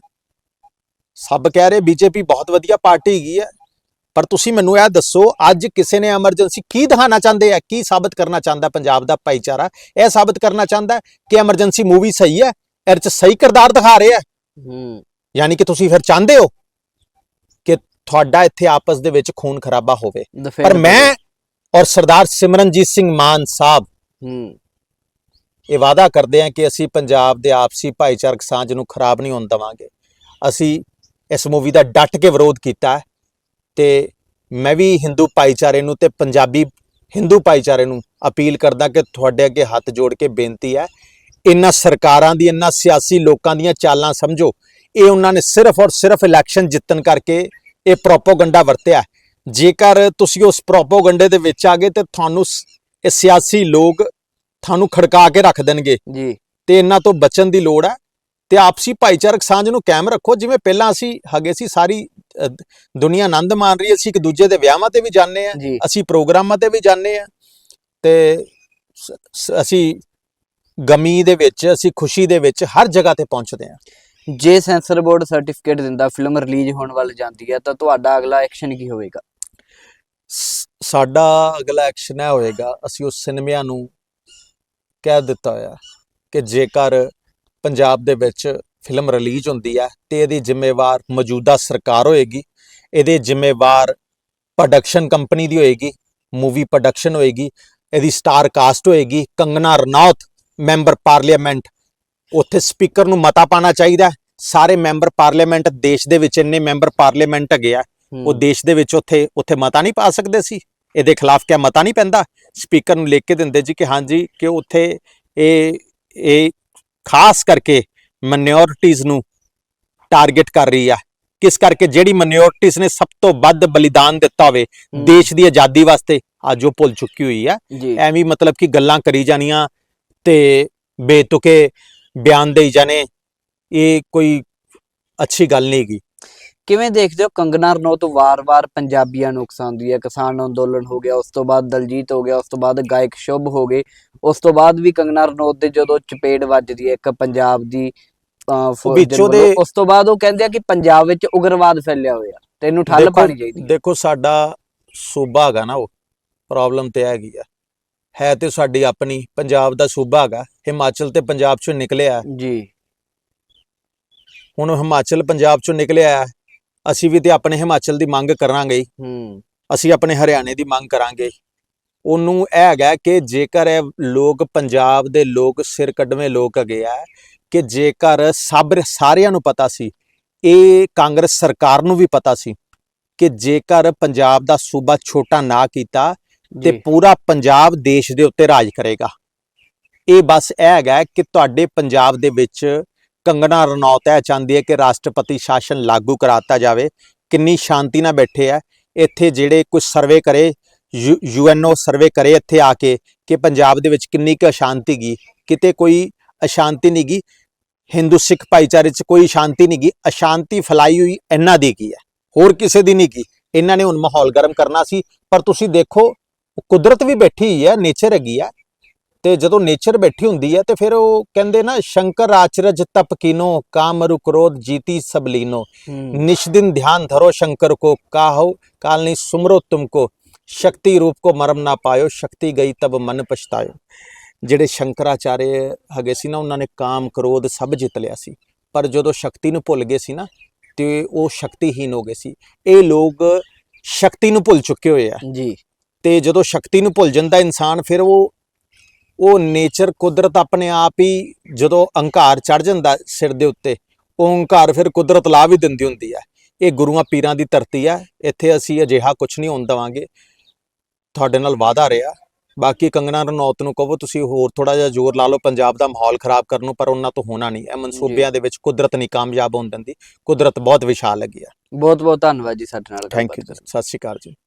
ਸਭ ਕਹਿ ਰਹੇ ਬੀਜੇਪੀ ਬਹੁਤ ਵਧੀਆ ਪਾਰਟੀ ਹੈਗੀ ਹੈ। ਪਰ ਤੁਸੀਂ ਮੈਨੂੰ ਇਹ ਦੱਸੋ ਅੱਜ ਕਿਸੇ ਨੇ ਐਮਰਜੈਂਸੀ ਕੀ ਦਿਖਾਣਾ ਚਾਹੁੰਦੇ ਆ ਕੀ ਸਾਬਤ ਕਰਨਾ ਚਾਹੁੰਦਾ ਪੰਜਾਬ ਦਾ ਭਾਈਚਾਰਾ? ਇਹ ਸਾਬਤ ਕਰਨਾ ਚਾਹੁੰਦਾ ਕਿ ਐਮਰਜੈਂਸੀ ਮੂਵੀ ਸਹੀ ਹੈ ਇਹਦੇ ਚ ਸਹੀ ਕਿਰਦਾਰ ਦਿਖਾ ਰਹੇ ਆ ਹੂੰ। ਯਾਨੀ ਕਿ ਤੁਸੀਂ ਫਿਰ ਚਾਹੁੰਦੇ ਹੋ ਕਿ ਤੁਹਾਡਾ ਇੱਥੇ ਆਪਸ ਦੇ ਵਿੱਚ ਖੂਨ ਖਰਾਬਾ ਹੋਵੇ? ਪਰ ਮੈਂ ਔਰ ਸਰਦਾਰ ਸਿਮਰਨਜੀਤ ਸਿੰਘ ਮਾਨ ਸਾਹਿਬ ਹੂੰ। ਇਹ ਵਾਅਦਾ ਕਰਦੇ ਹਾਂ ਕਿ ਅਸੀਂ ਪੰਜਾਬ ਦੇ ਆਪਸੀ ਭਾਈਚਾਰਕ ਸਾਂਝ ਨੂੰ ਖਰਾਬ ਨਹੀਂ ਹੋਣ ਦੇਵਾਂਗੇ। ਅਸੀਂ ਇਸ ਮੂਵੀ ਦਾ ਡਟ ਕੇ ਵਿਰੋਧ ਕੀਤਾ ਤੇ ਮੈਂ ਵੀ ਹਿੰਦੂ ਭਾਈਚਾਰੇ ਨੂੰ ਤੇ ਪੰਜਾਬੀ ਹਿੰਦੂ ਭਾਈਚਾਰੇ ਨੂੰ ਅਪੀਲ ਕਰਦਾ ਕਿ ਤੁਹਾਡੇ ਅੱਗੇ ਹੱਥ ਜੋੜ ਕੇ ਬੇਨਤੀ ਹੈ ਇਹਨਾਂ ਸਰਕਾਰਾਂ ਦੀ ਇਹਨਾਂ ਸਿਆਸੀ ਲੋਕਾਂ ਦੀਆਂ ਚਾਲਾਂ ਸਮਝੋ। ਇਹ ਉਹਨਾਂ ਨੇ ਸਿਰਫ ਔਰ ਸਿਰਫ ਇਲੈਕਸ਼ਨ ਜਿੱਤਣ ਕਰਕੇ ਇਹ ਪ੍ਰੋਪੋਗੰਡਾ ਵਰਤਿਆ। ਜੇਕਰ ਤੁਸੀਂ ਉਸ ਪ੍ਰੋਪੋਗੰਡੇ ਦੇ ਵਿੱਚ ਆ ਗਏ ਤੇ ਤੁਹਾਨੂੰ ਇਹ ਸਿਆਸੀ ਲੋਕ ਤੁਹਾਨੂੰ ਖੜਕਾ ਕੇ ਰੱਖ ਦੇਣਗੇ ਜੀ। ਤੇ ਇਹਨਾਂ ਤੋਂ ਬਚਣ ਦੀ ਲੋੜ ਹੈ। ਤੇ ਆਪਸੀ ਭਾਈਚਾਰਕ ਸਾਂਝ ਨੂੰ ਕਾਇਮ ਰੱਖੋ। ਜਿਵੇਂ ਪਹਿਲਾਂ ਅਸੀਂ ਹੈਗੇ ਸੀ ਸਾਰੀ ਦੁਨੀਆ ਆਨੰਦ ਮਾਣ ਰਹੀ ਹੈ, ਅਸੀਂ ਇੱਕ ਦੂਜੇ ਦੇ ਵਿਆਹਾਂ ਤੇ ਵੀ ਜਾਂਦੇ ਆ ਅਸੀਂ ਪ੍ਰੋਗਰਾਮਾਂ ਤੇ ਵੀ ਜਾਂਦੇ ਆ ਤੇ ਅਸੀਂ ਗਮੀ ਦੇ ਵਿੱਚ ਅਸੀਂ ਖੁਸ਼ੀ ਦੇ ਵਿੱਚ ਹਰ ਜਗ੍ਹਾ ਤੇ ਪਹੁੰਚਦੇ ਆ ਜੇ ਸੈਂਸਰ ਬੋਰਡ ਸਰਟੀਫਿਕੇਟ ਦਿੰਦਾ ਫਿਲਮ ਰਿਲੀਜ਼ ਹੋਣ ਵੱਲ ਜਾਂਦੀ ਹੈ ਤਾਂ ਤੁਹਾਡਾ ਅਗਲਾ ਐਕਸ਼ਨ ਕੀ ਹੋਵੇਗਾ? ਸਾਡਾ ਅਗਲਾ ਐਕਸ਼ਨ ਇਹ ਹੋਏਗਾ ਅਸੀਂ ਉਸ ਸਿਨੇਮਿਆਂ ਨੂੰ ਕਹਿ ਦਿੱਤਾ ਹੋਇਆ ਕਿ ਜੇਕਰ ਪੰਜਾਬ ਦੇ ਵਿੱਚ ਫਿਲਮ ਰਿਲੀਜ਼ ਹੁੰਦੀ ਹੈ ਤੇ ਇਹਦੀ ਜ਼ਿੰਮੇਵਾਰ ਮੌਜੂਦਾ ਸਰਕਾਰ ਹੋਏਗੀ। ਇਹਦੇ ਜ਼ਿੰਮੇਵਾਰ ਪ੍ਰੋਡਕਸ਼ਨ ਕੰਪਨੀ ਦੀ ਹੋਏਗੀ ਮੂਵੀ ਪ੍ਰੋਡਕਸ਼ਨ ਹੋਏਗੀ ਇਹਦੀ ਸਟਾਰ ਕਾਸਟ ਹੋਏਗੀ ਕੰਗਨਾ ਰਣੌਤ ਮੈਂਬਰ ਪਾਰਲੀਮੈਂਟ ਉੱਥੇ ਸਪੀਕਰ ਨੂੰ ਮਤਾ ਪਾਣਾ ਚਾਹੀਦਾ। ਸਾਰੇ ਮੈਂਬਰ ਪਾਰਲੀਮੈਂਟ ਦੇਸ਼ ਦੇ ਵਿੱਚ ਇੰਨੇ ਮੈਂਬਰ ਪਾਰਲੀਮੈਂਟ ਹੈਗੇ ਆ ਉਹ ਦੇਸ਼ ਦੇ ਵਿੱਚ ਉੱਥੇ ਉੱਥੇ ਮਤਾ ਨਹੀਂ ਪਾ ਸਕਦੇ ਸੀ। ਇਹਦੇ ਖਿਲਾਫ ਕਿਆ ਮਤਾ ਨਹੀਂ ਪੈਂਦਾ? ਸਪੀਕਰ ਨੂੰ ਲਿਖ ਕੇ ਦਿੰਦੇ ਜੀ ਕਿ ਹਾਂਜੀ ਕਿ ਉੱਥੇ ਇਹ ਇਹ ਖਾਸ ਕਰਕੇ ਮਾਈਨੋਰਿਟੀਜ਼ ਨੂੰ ਟਾਰਗੇਟ ਕਰ ਰਹੀ ਆ। ਕਿਸ ਕਰਕੇ? ਜਿਹੜੀ ਮਾਈਨੋਰਿਟੀਜ਼ ਨੇ ਸਭ ਤੋਂ ਵੱਧ ਬਲੀਦਾਨ ਦਿੱਤਾ ਹੋਵੇ ਦੇਸ਼ ਦੀ ਆਜ਼ਾਦੀ ਵਾਸਤੇ ਅੱਜ ਉਹ ਭੁੱਲ ਚੁੱਕੀ ਹੋਈ ਆ। ਐਵੇਂ ਮਤਲਬ ਕਿ ਗੱਲਾਂ ਕਰੀ ਜਾਣੀਆਂ ਤੇ ਬੇਤੁਕੇ ਬਿਆਨ ਦੇਈ ਜਾਣੇ ਇਹ ਕੋਈ ਅੱਛੀ ਗੱਲ ਨਹੀਂ ਹੈਗੀ। ਕਿਵੇਂ ਦੇਖਦੇ ਹੋ ਕੰਗਨਾ ਰਣੌਤ ਵਾਰ-ਵਾਰ ਪੰਜਾਬੀਆਂ ਨੂੰ ਉਕਸਾਉਂਦੀ ਹੈ ਕਿਸਾਨ ਅੰਦੋਲਨ ਹੋ ਗਿਆ ਉਸ ਤੋਂ ਬਾਅਦ ਦਲਜੀਤ ਹੋ ਗਿਆ ਉਸ ਤੋਂ ਬਾਅਦ ਗਾਇਕ ਸ਼ੁਭ ਹੋ ਗਏ ਉਸ ਤੋਂ ਬਾਅਦ ਵੀ ਕੰਗਨਾ ਰਣੌਤ ਦੇ ਜਦੋਂ ਚਪੇੜ ਵੱਜਦੀ ਹੈ ਇੱਕ ਪੰਜਾਬ ਦੀ ਵਿੱਚੋਂ ਉਸ ਤੋਂ ਬਾਅਦ ਉਹ ਕਹਿੰਦੇ ਆ ਕਿ ਪੰਜਾਬ ਵਿੱਚ ਉਗਰਵਾਦ ਫੈਲਿਆ ਹੋਇਆ ਤੈਨੂੰ ਠੱਲ ਪਾਣੀ ਚਾਹੀਦੀ। ਦੇਖੋ ਸਾਡਾ ਸੂਬਾ ਹੈਗਾ ਨਾ ਉਹ ਪ੍ਰੋਬਲਮ ਤੇ ਹੈਗੀ ਆ ਹੈ ਤੇ ਸਾਡੀ ਆਪਣੀ ਪੰਜਾਬ ਦਾ ਸੂਬਾ ਹੈਗਾ ਹਿਮਾਚਲ ਤੇ ਪੰਜਾਬ ਚੋਂ ਨਿਕਲਿਆ। ਜੀ ਹੁਣ ਹਿਮਾਚਲ ਪੰਜਾਬ ਚੋਂ ਨਿਕਲਿਆ ਹੈ। ਅਸੀਂ ਵੀ ਤੇ ਆਪਣੇ ਹਿਮਾਚਲ ਦੀ ਮੰਗ ਕਰਾਂਗੇ ਹੀ। ਅਸੀਂ ਆਪਣੇ ਹਰਿਆਣੇ ਦੀ ਮੰਗ ਕਰਾਂਗੇ। ਉਹਨੂੰ ਇਹ ਹੈਗਾ ਕਿ ਜੇਕਰ ਇਹ ਲੋਕ ਪੰਜਾਬ ਦੇ ਲੋਕ ਸਿਰ ਕੱਢਵੇਂ ਲੋਕ ਹੈਗੇ ਆ ਕਿ ਜੇਕਰ ਸਭ ਸਾਰਿਆਂ ਨੂੰ ਪਤਾ ਸੀ ਇਹ ਕਾਂਗਰਸ ਸਰਕਾਰ ਨੂੰ ਵੀ ਪਤਾ ਸੀ ਕਿ ਜੇਕਰ ਪੰਜਾਬ ਦਾ ਸੂਬਾ ਛੋਟਾ ਨਾ ਕੀਤਾ ਤੇ ਪੂਰਾ ਪੰਜਾਬ ਦੇਸ਼ ਦੇ ਉੱਤੇ ਰਾਜ ਕਰੇਗਾ। ਇਹ ਬਸ ਇਹ ਹੈਗਾ ਕਿ ਤੁਹਾਡੇ ਪੰਜਾਬ ਦੇ ਵਿੱਚ ਕੰਗਣਾ ਰਣੌਤ ਇਹ ਚਾਹੁੰਦੀ ਹੈ ਕਿ ਰਾਸ਼ਟਰਪਤੀ ਸ਼ਾਸਨ ਲਾਗੂ ਕਰਾਤਾ ਜਾਵੇ। ਕਿੰਨੀ ਸ਼ਾਂਤੀ ਨਾਲ ਬੈਠੇ ਆ ਇੱਥੇ ਜਿਹੜੇ ਕੁਝ ਸਰਵੇ ਕਰੇ ਯੂਐਨਓ ਸਰਵੇ ਕਰੇ ਇੱਥੇ ਆ ਕੇ ਕਿ ਪੰਜਾਬ ਦੇ ਵਿੱਚ ਕਿੰਨੀ ਕੁ ਅਸ਼ਾਂਤੀ ਗਈ ਕਿਤੇ ਕੋਈ ਅਸ਼ਾਂਤੀ ਨਹੀਂ ਗਈ ਹਿੰਦੂ ਸਿੱਖ ਭਾਈਚਾਰੇ 'ਚ ਕੋਈ ਸ਼ਾਂਤੀ ਨਹੀਂ ਗਈ ਅਸ਼ਾਂਤੀ ਫੈਲਾਈ ਹੋਈ ਇਹਨਾਂ ਦੀ ਕੀ ਹੈ? ਹੋਰ ਕਿਸੇ ਦੀ ਨਹੀਂ ਕੀ ਇਹਨਾਂ ਨੇ ਹੁਣ ਮਾਹੌਲ ਗਰਮ ਕਰਨਾ ਸੀ। ਪਰ ਤੁਸੀਂ ਦੇਖੋ, ਕੁਦਰਤ ਵੀ ਬੈਠੀ ਹੈ ਨੇਚਰ ਹੈਗੀ ਆ ਤੇ ਜਦੋਂ ਨੇਚਰ ਬੈਠੀ ਹੁੰਦੀ ਹੈ ਤੇ ਫਿਰ ਉਹ ਕਹਿੰਦੇ ਨਾ ਸ਼ੰਕਰ ਆਚਰਜ ਤਪਕੀਨੋ ਕਾਮਰੂ ਕ੍ਰੋਧ ਜੀਤੀ ਸਬਲੀਨੋ ਨਿਸ਼ਦਿਨ ਧਿਆਨ ਧਰੋ ਸ਼ੰਕਰ ਕੋ ਕਾਹੋ ਕਾਲਨੀ ਸੁਮਰੋ ਤੁਮਕੋ ਸ਼ਕਤੀ ਰੂਪ ਕੋ ਮਰਮ ਨਾ ਪਾਇਓ ਸ਼ਕਤੀ ਗਈ ਤਬ ਮਨ ਪਛਤਾਇਓ। ਜਿਹੜੇ ਸ਼ੰਕਰਾਚਾਰੇ ਹੈਗੇ ਸੀ ਨਾ ਉਹਨਾਂ ਨੇ ਕਾਮ ਕ੍ਰੋਧ ਸਭ ਜਿੱਤ ਲਿਆ ਸੀ। ਪਰ ਜਦੋਂ ਸ਼ਕਤੀ ਨੂੰ ਭੁੱਲ ਗਏ ਸੀ ਨਾ ਤੇ ਉਹ ਸ਼ਕਤੀਹੀਨ ਹੋ ਗਏ ਸੀ। ਇਹ ਲੋਕ ਸ਼ਕਤੀ ਨੂੰ ਭੁੱਲ ਚੁੱਕੇ ਹੋਏ ਆ। ਜੀ। ਤੇ ਜਦੋਂ ਸ਼ਕਤੀ ਨੂੰ ਭੁੱਲ ਜਾਂਦਾ ਇਨਸਾਨ ਫਿਰ ਉਹ ਉਹ ਨੇਚਰ ਕੁਦਰਤ ਆਪਣੇ ਆਪ ਹੀ ਜਦੋਂ ਅਹੰਕਾਰ ਚੜ ਜਾਂਦਾ ਸਿਰ ਦੇ ਉੱਤੇ ਉਹ ਅਹੰਕਾਰ ਫਿਰ ਕੁਦਰਤ ਲਾ ਵੀ ਦਿੰਦੀ ਹੁੰਦੀ ਹੈ ਇਹ ਗੁਰੂਆਂ ਪੀਰਾਂ ਦੀ ਧਰਤੀ ਹੈ ਇੱਥੇ ਅਸੀਂ ਅਜਿਹਾ ਕੁਝ ਨਹੀਂ ਹੋਣ ਦੇਵਾਂਗੇ। ਤੁਹਾਡੇ ਨਾਲ ਵਾਅਦਾ ਰਿਹਾ। ਬਾਕੀ ਕੰਗਣਾ ਰਣੌਤ ਨੂੰ ਕਹੋ ਤੁਸੀਂ ਹੋਰ ਥੋੜਾ ਜਿਹਾ ਜ਼ੋਰ ਲਾ ਲਓ ਪੰਜਾਬ ਦਾ ਮਾਹੌਲ ਖਰਾਬ ਕਰਨ ਨੂੰ ਪਰ ਉਹਨਾਂ ਤੋਂ ਹੋਣਾ ਨਹੀਂ। ਇਹ ਮਨਸੂਬਿਆਂ ਦੇ ਵਿੱਚ ਕੁਦਰਤ ਨਹੀਂ ਕਾਮਯਾਬ ਹੋਣ ਦਿੰਦੀ। ਕੁਦਰਤ ਬਹੁਤ ਵਿਸ਼ਾਲ ਹੈਗੀ ਆ। ਬਹੁਤ ਬਹੁਤ ਧੰਨਵਾਦ ਜੀ ਸਾਡੇ ਨਾਲ ਥੈਂਕ ਯੂ ਸਤਿ ਸ਼੍ਰੀ ਅਕਾਲ ਜੀ।